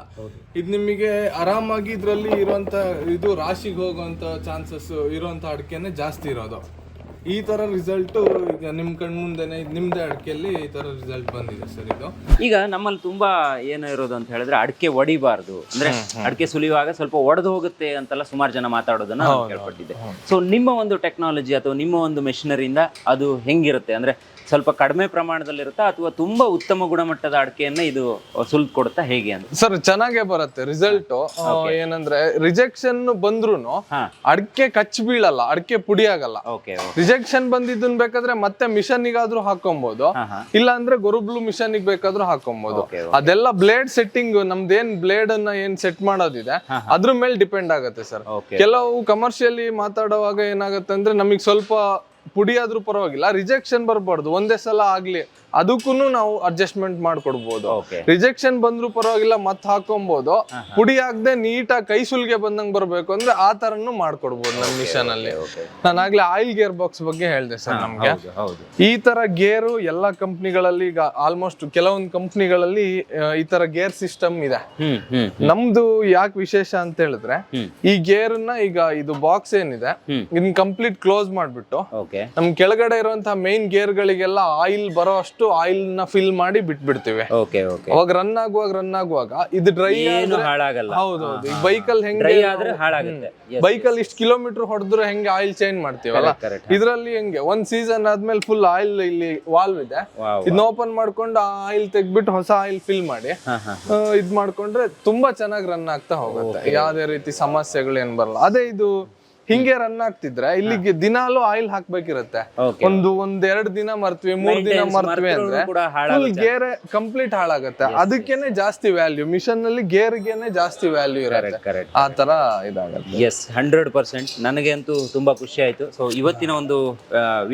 ಇದು ನಿಮಗೆ ಆರಾಮಾಗಿ ಇದರಲ್ಲಿ ಇರುವಂತ ಇದು ರಾಶಿಗೆ ಹೋಗುವಂತ ಚಾನ್ಸಸ್ ಇರುವಂತ ಅಡಿಕೆನೆ ಜಾಸ್ತಿ ಇರೋದು. ಈ ತರ ರಿಸಲ್ಟ್ ಈಗ ನಿಮ್ ಕಣ್ ಮುಂದೆನೆ ಇದ್ ನಿಮ್ದೇ ಅಡಿಕೆಯಲ್ಲಿ ಈ ತರ ರಿಸಲ್ಟ್ ಬಂದಿದೆ ಸರ್ ಇದು. ಈಗ ನಮ್ಮಲ್ಲಿ ತುಂಬಾ ಏನು ಇರೋದು ಅಂತ ಹೇಳಿದ್ರೆ ಅಡಿಕೆ ಒಡಿಬಾರ್ದು. ಅಂದ್ರೆ ಅಡಿಕೆ ಸುಲಿಯುವಾಗ ಸ್ವಲ್ಪ ಒಡೆದು ಹೋಗುತ್ತೆ ಅಂತೆಲ್ಲ ಸುಮಾರು ಜನ ಮಾತಾಡೋದನ್ನ ನಾನು ಕೇಳ್ಪಟ್ಟಿದ್ದೆ. ಸೊ ನಿಮ್ಮ ಒಂದು ಟೆಕ್ನಾಲಜಿ ಅಥವಾ ನಿಮ್ಮ ಒಂದು ಮೆಷಿನರಿಯಿಂದ ಅದು ಹೆಂಗಿರುತ್ತೆ? ಅಂದ್ರೆ ಸ್ವಲ್ಪ ಕಡಿಮೆ ಪ್ರಮಾಣದಲ್ಲಿರುತ್ತಾ ಅಥವಾ ತುಂಬಾ ಉತ್ತಮ ಗುಣಮಟ್ಟದ ಅಡಿಕೆಯನ್ನ ಇದು ಸುಲ್ದು ಕೊಡುತ್ತಾ ಹೇಗೆ ಅಂತ? ಸರ್ ಚೆನ್ನಾಗೇ ಬರುತ್ತೆ ರಿಸಲ್ಟ್ ಏನಂದ್ರೆ ರಿಜೆಕ್ಷನ್ ಬಂದ್ರು ಅಡಕೆ ಕಚ್ ಬೀಳಲ್ಲ ಅಡಿಕೆ ಪುಡಿ ಆಗಲ್ಲ. ರಿಜೆಕ್ಷನ್ ಬಂದಿದ್ದನ್ ಬೇಕಾದ್ರೆ ಮತ್ತೆ ಮಿಷನ್ ಗಾದ್ರೂ ಹಾಕೊಬಹುದು ಇಲ್ಲ ಅಂದ್ರೆ ಗೊರುಬ್ಲು ಮಿಷನ್ ಬೇಕಾದ್ರೂ ಹಾಕೊಬಹುದು ಅದೆಲ್ಲ ಬ್ಲೇಡ್ ಸೆಟ್ಟಿಂಗ್ ನಮ್ದೇನ್ ಬ್ಲೇಡ್ ಅನ್ನ ಏನ್ ಸೆಟ್ ಮಾಡೋದಿದೆ ಅದ್ರ ಮೇಲೆ ಡಿಪೆಂಡ್ ಆಗುತ್ತೆ ಸರ್. ಕೆಲವು ಕಮರ್ಷಿಯಲಿ ಮಾತಾಡುವಾಗ ಏನಾಗುತ್ತೆ ಅಂದ್ರೆ ನಮಗೆ ಸ್ವಲ್ಪ ಪುಡಿ ಆದ್ರೂ ಪರವಾಗಿಲ್ಲ. ರಿಜೆಕ್ಷನ್ ಬರಬಾರ್ದು. ಒಂದೇ ಸಲ ಆಗ್ಲಿ. ಅದಕ್ಕೂ ನಾವು ಅಡ್ಜಸ್ಟ್ಮೆಂಟ್ ಮಾಡ್ಕೊಡ್ಬೋದು. ರಿಜೆಕ್ಷನ್ ಬಂದ್ರು ಪರವಾಗಿಲ್ಲ ಮತ್ ಹಾಕೊಬಹುದು ಪುಡಿ ಆಗದೆ ನೀಟಾಗಿ ಕೈ ಸುಲ್ಗೆ ಬಂದಂಗ್ ಬರ್ಬೇಕು ಅಂದ್ರೆ ಆ ತರನು ಮಾಡ್ಕೊಡ್ಬೋದು ನಮ್ ಮಿಷನ್ ಅಲ್ಲಿ ಓಕೆ ನಾನು ಆಗ್ಲೇ ಆಯಿಲ್ ಗೇರ್ ಬಾಕ್ಸ್ ಬಗ್ಗೆ ಹೇಳ್ದೆ ಸರ್ ನಮ್ಗೆ. ಈ ತರ ಗೇರು ಎಲ್ಲಾ ಕಂಪ್ನಿಗಳಲ್ಲಿ ಈಗ ಆಲ್ಮೋಸ್ಟ್ ಕೆಲವೊಂದು ಕಂಪ್ನಿಗಳಲ್ಲಿ ಈ ತರ ಗೇರ್ ಸಿಸ್ಟಮ್ ಇದೆ. ನಮ್ದು ಯಾಕೆ ವಿಶೇಷ ಅಂತ ಹೇಳಿದ್ರೆ ಈ ಈ ಗೇರ್ನ ಈಗ ಇದು ಬಾಕ್ಸ್ ಏನಿದೆ. ಇದನ್ನ ಕಂಪ್ಲೀಟ್ ಕ್ಲೋಸ್ ಮಾಡ್ಬಿಟ್ಟು ನಮ್ ಕೆಳಗಡೆ ಇರುವಂತಹ ಮೇನ್ ಗೇರ್ ಗಳಿಗೆಲ್ಲ ಆಯಿಲ್ ಬರೋ ಅಷ್ಟು ಆಯಿಲ್ನ ಫಿಲ್ ಮಾಡಿ ಬಿಟ್ಬಿಡ್ತೀವಿ. ಓಕೆ ಓಕೆ ಅವಾಗ ರನ್ ಆಗುವಾಗ ರನ್ ಆಗುವಾಗ ಇದು ಡ್ರೈ ಏನು ಹಾಳಾಗಲ್ಲ. ಹೌದೌದು. ಈ ಬೈಕಲ್ ಹೆಂಗೆ ಡ್ರೈ ಆದ್ರೆ ಹಾಳಾಗುತ್ತೆ. ಬೈಕಲ್ಲಿ ಬೈಕಲ್ ಇಷ್ಟು ಕಿಲೋಮೀಟರ್ ಹೊಡೆದ್ರೆ ಹೆಂಗೆ ಆಯಿಲ್ ಚೇಂಜ್ ಮಾಡ್ತೀವಲ್ಲ? Correct, correct. ಇದ್ರಲ್ಲಿ ಹೆಂಗೆ ಒಂದ್ ಸೀಸನ್ ಆದ್ಮೇಲೆ ಫುಲ್ ಆಯಿಲ್ ಇಲ್ಲಿ ವಾಲ್ವ್ ಇದೆ. Wow, ಇದನ್ನ ಓಪನ್ ಮಾಡ್ಕೊಂಡು ಆ ಆಯಿಲ್ ತೆಗ್ಬಿಟ್ಟು ಹೊಸ ಆಯಿಲ್ ಫಿಲ್ ಮಾಡಿ ಹಾ ಹಾ ಆ, ಇದ್ ಮಾಡ್ಕೊಂಡ್ರೆ ತುಂಬಾ ಚೆನ್ನಾಗಿ ರನ್ ಆಗ್ತಾ ಹೋಗುತ್ತೆ. ಯಾವ್ದೇ ರೀತಿ ಸಮಸ್ಯೆಗಳು ಏನ್ ಬರಲ್ಲ. ಅದೇ ಇದು ಹಿಂಗೆ ರನ್ ಆಗ್ತಿದ್ರೆ ಇಲ್ಲಿಗೆ ದಿನಾಲು ಆಯಿಲ್ ಹಾಕ್ಬೇಕಿರತ್ತೆ. ಒಂದು ಒಂದ್ ಎರಡ್ ದಿನ ಮರ್ತ್ವಿ ಮೂರ್ ದಿನ ಮರ್ತ್ವಿ ಅಂದ್ರೆ ಫುಲ್ ಗೇರ್ ಕಂಪ್ಲೀಟ್ ಹಾಳಾಗತ್ತೆ. ಅದಕ್ಕೇನೆ ಜಾಸ್ತಿ ವ್ಯಾಲ್ಯೂ ಮಿಷನ್ನಲ್ಲಿ ಗೇರ್ಗೆನೆ ಜಾಸ್ತಿ ವ್ಯಾಲ್ಯೂ ಇರತ್ತೆ. ಕರೆಕ್ಟ್ ಆ ತರ ಇದಾಗತ್ತೆ. ಎಸ್ ಹಂಡ್ರೆಡ್ ಪರ್ಸೆಂಟ್ ನನಗೆ ಅಂತೂ ತುಂಬಾ ಖುಷಿ ಆಯ್ತು. ಸೊ ಇವತ್ತಿನ ಒಂದು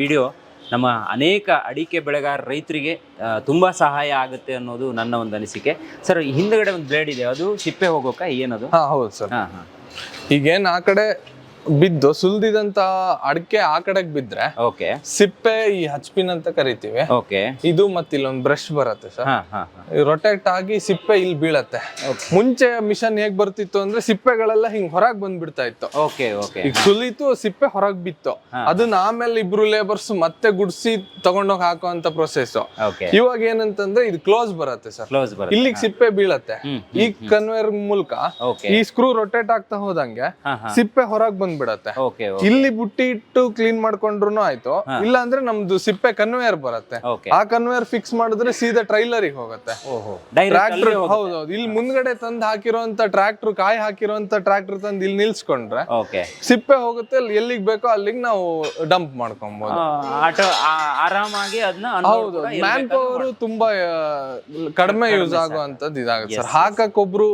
ವಿಡಿಯೋ ನಮ್ಮ ಅನೇಕ ಅಡಿಕೆ ಬೆಳೆಗಾರ ರೈತರಿಗೆ ತುಂಬ ತುಂಬಾ ಸಹಾಯ ಆಗುತ್ತೆ ಅನ್ನೋದು ನನ್ನ ಒಂದು ಅನಿಸಿಕೆ. ಸರ್ ಹಿಂದ್ಗಡೆ ಒಂದು ಬ್ಲೇಡ್ ಇದೆ. ಅದು ಸಿಪ್ಪೆ ಹೋಗೋಕ? ಏನದು? ಹಾ ಹೌದು ಸರ್ ಹಾ ಹಾ. ಈಗೇನ್ ಆ ಕಡೆ ಬಿದ್ದು ಸುಲ್ದಿದಂತ ಅಡಕೆ ಆ ಕಡೆಗೆ ಬಿದ್ರೆ ಓಕೆ ಸಿಪ್ಪೆ ಈ ಹಚ್ಪಿನ್ ಅಂತ ಕರಿತೀವಿ. ಓಕೆ ಇದು ಮತ್ತೆ ಇಲ್ಲೊಂದು ಬ್ರಷ್ ಬರುತ್ತೆ ಸರ್. ರೊಟೇಟ್ ಆಗಿ ಸಿಪ್ಪೆ ಇಲ್ಲಿ ಬೀಳತ್ತೆ. ಮುಂಚೆ ಮಿಷನ್ ಹೇಗ್ ಬರ್ತಿತ್ತು ಅಂದ್ರೆ ಸಿಪ್ಪೆಗಳೆಲ್ಲ ಹಿಂಗ್ ಹೊರಗ್ ಬಂದ್ಬಿಡ್ತಾ ಇತ್ತು. ಓಕೆ ಓಕೆ ಈಗ ಸುಲಿತು ಸಿಪ್ಪೆ ಹೊರಗ್ ಬಿತ್ತು. ಅದನ್ನ ಆಮೇಲೆ ಇಬ್ರು ಲೇಬರ್ಸ್ ಮತ್ತೆ ಗುಡ್ಸಿ ತಗೊಂಡೋಗಿ ಹಾಕೋ ಅಂತ ಪ್ರೊಸೆಸ್ ಇವಾಗ ಏನಂತಂದ್ರೆ ಇದು ಕ್ಲೋಸ್ ಬರುತ್ತೆ ಸರ್. ಕ್ಲೋಸ್ ಬರುತ್ತೆ. ಇಲ್ಲಿಗೆ ಸಿಪ್ಪೆ ಬೀಳತ್ತೆ. ಈ ಕನ್ವೇರ್ ಮೂಲಕ ಈ ಸ್ಕ್ರೂ ರೊಟೇಟ್ ಆಗ್ತಾ ಹೋದಂಗೆ ಸಿಪ್ಪೆ ಹೊರಗ್ ಬಂದ್ಬಿಡುತ್ತೆ. ಬಂದ್ಬಿಡತ್ತೆ ಇಲ್ಲಿ ಬುಟ್ಟಿ ಇಟ್ಟು ಕ್ಲೀನ್ ಮಾಡ್ಕೊಂಡ್ರು ಆಯ್ತು. ಇಲ್ಲ ಅಂದ್ರೆ ನಮ್ದು ಸಿಪ್ಪೆ ಕನ್ವೇಯರ್ ಬರುತ್ತೆ. ಆ ಕನ್ವೇಯರ್ ಫಿಕ್ಸ್ ಮಾಡಿದ್ರೆ ಸೀದಾ ಟ್ರೈಲರಿಗೆ ಹೋಗುತ್ತೆ. ಟ್ರಾಕ್ಟರ್ ಹೌದೌದು. ಇಲ್ಲಿ ಮುಂದ್ಗಡೆ ತಂದು ಹಾಕಿರೋಂತ ಟ್ರಾಕ್ಟರ್ ಕಾಯಿ ಹಾಕಿರೋಂತ ಟ್ರಾಕ್ಟರ್ ತಂದು ಇಲ್ಲಿ ನಿಲ್ಸ್ಕೊಂಡ್ರೆ ಸಿಪ್ಪೆ ಹೋಗುತ್ತೆ. ಎಲ್ಲಿಗ್ ಬೇಕೋ ಅಲ್ಲಿಗೆ ನಾವು ಡಂಪ್ ಮಾಡ್ಕೊಬಹುದು ಆರಾಮಾಗಿ ಅದನ್ನ ಹೌದು ಮ್ಯಾನ್ ಪವರ್ ತುಂಬಾ ಕಡಿಮೆ ಯೂಸ್ ಆಗುವಂತದ್ದು ಇದಾಗುತ್ತೆ ಸರ್. ಹಾಕಕ್ ಒಬ್ರು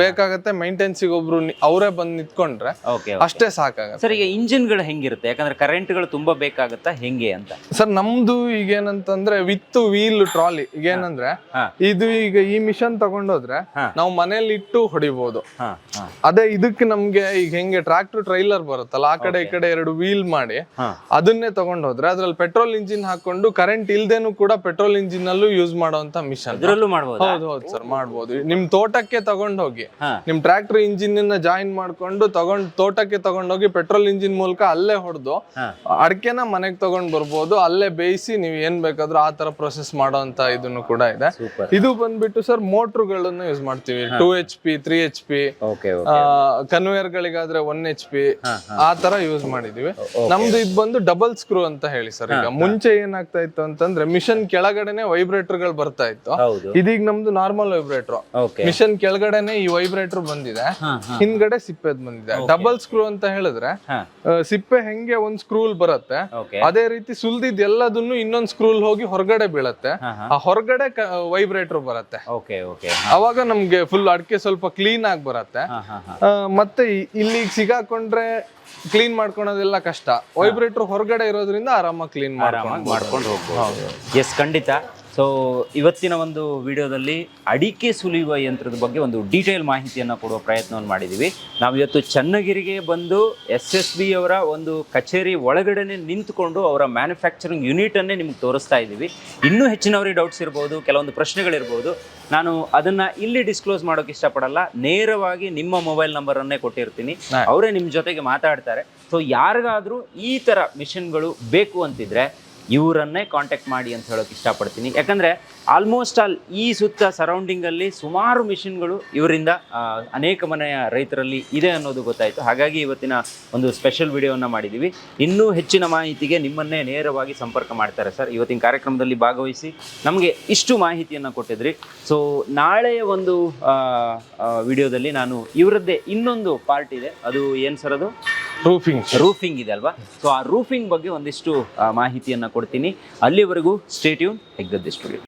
ಬೇಕಾಗತ್ತೆ ಮೈಂಟೆನ್ಸಿಗೆ ಒಬ್ರು ನಿ- ಅವರೇ ಬಂದ್ ನಿಂತ್ಕೊಂಡ್ರೆ ಓಕೆ ಅಷ್ಟೇ ಸಾಕಾಗುತ್ತೆ. ಸರ್ ಈಗ ಇಂಜಿನ್ಗಳು ಹೆಂಗಿರುತ್ತೆ? ಯಾಕಂದ್ರೆ ಕರೆಂಟ್ಗಳು ತುಂಬಾ ಬೇಕಾಗುತ್ತಾ ಹೆಂಗೆ ಅಂತ? ಸರ್ ನಮ್ದು ಈಗ ಏನಂತಂದ್ರೆ ವಿತ್ ವೀಲ್ ಟ್ರಾಲಿ ಈಗ ಏನಂದ್ರೆ ಹಾ. ಇದು ಈಗ ಈ ಮಿಷನ್ ತಗೊಂಡೋದ್ರೆ ಹಾ. ನಾವು ಮನೇಲಿ ಇಟ್ಟು ಹೊಡಿಬಹುದು ಹಾ ಹಾ. ಅದೇ ಇದಕ್ಕೆ ನಮ್ಗೆ ಈಗ ಹೆಂಗೆ ಟ್ರಾಕ್ಟರ್ ಟ್ರೈಲರ್ ಬರುತ್ತಲ್ಲ ಆ ಕಡೆ ಈ ಕಡೆ ಎರಡು ವೀಲ್ ಮಾಡಿ ಹಾ. ಅದನ್ನೇ ತಗೊಂಡೋದ್ರೆ ಅದ್ರಲ್ಲಿ ಪೆಟ್ರೋಲ್ ಇಂಜಿನ್ ಹಾಕೊಂಡು ಕರೆಂಟ್ ಇಲ್ದೇನು ಕೂಡ ಪೆಟ್ರೋಲ್ ಇಂಜಿನ್ ಅಲ್ಲೂ ಯೂಸ್ ಮಾಡುವಂತ ಮಿಷನ್ ಇದ್ರಲ್ಲೂ ಮಾಡ್ಬೋದು? ಹೌದು ಹೌದು ಸರ್ ಮಾಡ್ಬೋದು. ನಿಮ್ ತೋಟಕ್ಕೆ ತಗೊಂಡ್ ಹೋಗಿ. ನಿಮ್ ಟ್ರಾಕ್ಟರ್ ಇಂಜಿನ್ನ ಜಾಯಿನ್ ಮಾಡ್ಕೊಂಡು ತಗೊಂಡ್ ತೋಟಕ್ಕೆ ತಗೊಂಡೋಗಿ ಪೆಟ್ರೋಲ್ ಇಂಜಿನ್ ಮೂಲಕ ಅಲ್ಲೇ ಹೊಡೆದು ಅಡಕೆನ ಮನೆಗೆ ತಗೊಂಡ್ ಬರ್ಬೋದು ಅಲ್ಲೇ ಬೇಯಿಸಿ ನೀವು ಏನ್ ಬೇಕಾದ್ರೂ ಆ ತರ ಪ್ರೊಸೆಸ್ ಮಾಡೋಂತ ಇದನ್ನು ಕೂಡ ಇದೆ. ಇದು ಬಂದ್ಬಿಟ್ಟು ಸರ್ ಮೋಟ್ರುಗಳನ್ನ ಯೂಸ್ ಮಾಡ್ತೀವಿ. Two H P three H P conveyor ಗಳಿಗಾದ್ರೆ one H P ಆ ತರ ಯೂಸ್ ಮಾಡಿದೀವಿ. ನಮ್ದು ಇದು ಬಂದು ಡಬಲ್ ಸ್ಕ್ರೂ ಅಂತ ಹೇಳಿ ಸರ್ ಈಗ. ಮುಂಚೆ ಏನಾಗ್ತಾ ಇತ್ತು ಅಂತಂದ್ರೆ ಮಿಷನ್ ಕೆಳಗಡೆನೆ ವೈಬ್ರೇಟರ್ಗಳು ಬರ್ತಾ ಇತ್ತು. ಇದೀಗ ನಮ್ದು ನಾರ್ಮಲ್ ವೈಬ್ರೇಟರ್ ಮಿಷನ್ ಕೆಳಗಡೆನೆ ಈ ವೈಬ್ರೇಟರ್ ಬಂದಿದೆ. ಹಿಂದ್ಗಡೆ ಸಿಪ್ಪೆದ್ ಬಂದಿದೆ. ಡಬಲ್ ಸ್ಕ್ರೂ ಅಂತ ಹೇಳಿದ್ರೆ ಸಿಪ್ಪೆ ಹೆಂಗೆ ಒಂದ್ ಸ್ಕ್ರೂಲ್ ಬರುತ್ತೆ ಅದೇ ರೀತಿ ಸುಲ್ದಿದ್ ಎಲ್ಲದನ್ನು ಇನ್ನೊಂದ್ ಸ್ಕ್ರೂಲ್ ಹೋಗಿ ಹೊರಗಡೆ ಬೀಳತ್ತೆ. ಆ ಹೊರಗಡೆ ವೈಬ್ರೇಟರ್ ಬರುತ್ತೆ. ಅವಾಗ ನಮ್ಗೆ ಫುಲ್ ಅಡಿಕೆ ಸ್ವಲ್ಪ ಕ್ಲೀನ್ ಆಗಿ ಬರತ್ತೆ. ಮತ್ತೆ ಇಲ್ಲಿ ಸಿಗಾಕೊಂಡ್ರೆ ಕ್ಲೀನ್ ಮಾಡ್ಕೊಳೋದೆಲ್ಲ ಕಷ್ಟ. ವೈಬ್ರೇಟರ್ ಹೊರಗಡೆ ಇರೋದ್ರಿಂದ ಆರಾಮಾಗಿ ಕ್ಲೀನ್ ಮಾಡ್ಕೊಂಡು ಹೋಗ್ಬೋದು. ಎಸ್ ಖಂಡಿತ. ಸೊ ಇವತ್ತಿನ ಒಂದು ವಿಡಿಯೋದಲ್ಲಿ ಅಡಿಕೆ ಸುಲಿಯುವ ಯಂತ್ರದ ಬಗ್ಗೆ ಒಂದು ಡೀಟೇಲ್ ಮಾಹಿತಿಯನ್ನು ಕೊಡುವ ಪ್ರಯತ್ನವನ್ನು ಮಾಡಿದ್ದೀವಿ ನಾವು ಇವತ್ತು ಚನ್ನಗಿರಿಗೆ ಬಂದು ಎಸ್ ಎಸ್ ಬಿ ಅವರ ಒಂದು ಕಚೇರಿ ಒಳಗಡೆನೆ ನಿಂತುಕೊಂಡು ಅವರ ಮ್ಯಾನುಫ್ಯಾಕ್ಚರಿಂಗ್ ಯೂನಿಟನ್ನೇ ನಿಮ್ಗೆ ತೋರಿಸ್ತಾ ಇದ್ದೀವಿ ಇನ್ನೂ ಹೆಚ್ಚಿನವರಿಗೆ ಡೌಟ್ಸ್ ಇರ್ಬೋದು ಕೆಲವೊಂದು ಪ್ರಶ್ನೆಗಳಿರ್ಬೋದು. ನಾನು ಅದನ್ನು ಇಲ್ಲಿ ಡಿಸ್ಕ್ಲೋಸ್ ಮಾಡೋಕೆ ಇಷ್ಟಪಡಲ್ಲ ನೇರವಾಗಿ ನಿಮ್ಮ ಮೊಬೈಲ್ ನಂಬರನ್ನೇ ಕೊಟ್ಟಿರ್ತೀನಿ. ಅವರೇ ನಿಮ್ಮ ಜೊತೆಗೆ ಮಾತಾಡ್ತಾರೆ. ಸೊ ಯಾರಿಗಾದರೂ ಈ ಥರ ಮಿಷನ್ಗಳು ಬೇಕು ಅಂತಿದ್ರೆ ಇವರನ್ನೇ ಕಾಂಟ್ಯಾಕ್ಟ್ ಮಾಡಿ ಅಂತ ಹೇಳೋಕೆ ಇಷ್ಟಪಡ್ತೀನಿ. ಯಾಕಂದರೆ ಆಲ್ಮೋಸ್ಟ್ ಆಲ್ ಈ ಸುತ್ತ ಸರೌಂಡಿಂಗಲ್ಲಿ ಸುಮಾರು ಮಿಷಿನ್ಗಳು ಇವರಿಂದ ಅನೇಕ ಮನೆಯ ರೈತರಲ್ಲಿ ಇದೆ ಅನ್ನೋದು ಗೊತ್ತಾಯಿತು. ಹಾಗಾಗಿ ಇವತ್ತಿನ ಒಂದು ಸ್ಪೆಷಲ್ ವಿಡಿಯೋವನ್ನು ಮಾಡಿದ್ದೀವಿ ಇನ್ನೂ ಹೆಚ್ಚಿನ ಮಾಹಿತಿಗೆ ನಿಮ್ಮನ್ನೇ ನೇರವಾಗಿ ಸಂಪರ್ಕ ಮಾಡ್ತಾರೆ ಸರ್. ಇವತ್ತಿನ ಕಾರ್ಯಕ್ರಮದಲ್ಲಿ ಭಾಗವಹಿಸಿ ನಮಗೆ ಇಷ್ಟು ಮಾಹಿತಿಯನ್ನು ಕೊಟ್ಟಿದ್ರಿ. ಸೊ ನಾಳೆಯ ಒಂದು ವಿಡಿಯೋದಲ್ಲಿ ನಾನು ಇವರದ್ದೇ ಇನ್ನೊಂದು ಪಾರ್ಟ್ ಇದೆ. ಅದು ಏನು ಸರ್ ಅದು? ರೂಫಿಂಗ್ ರೂಫಿಂಗ್ ಇದೆ ಅಲ್ವಾ? ಸೊ ಆ ರೂಫಿಂಗ್ ಬಗ್ಗೆ ಒಂದಿಷ್ಟು ಮಾಹಿತಿಯನ್ನು ಕೊಡ್ತೀನಿ. ಅಲ್ಲಿವರೆಗೂ ಸ್ಟೇಟ್ಯೂನ್ ಹೆಗ್ಗದ್ದೆ ಸ್ಟುಡಿಯೋ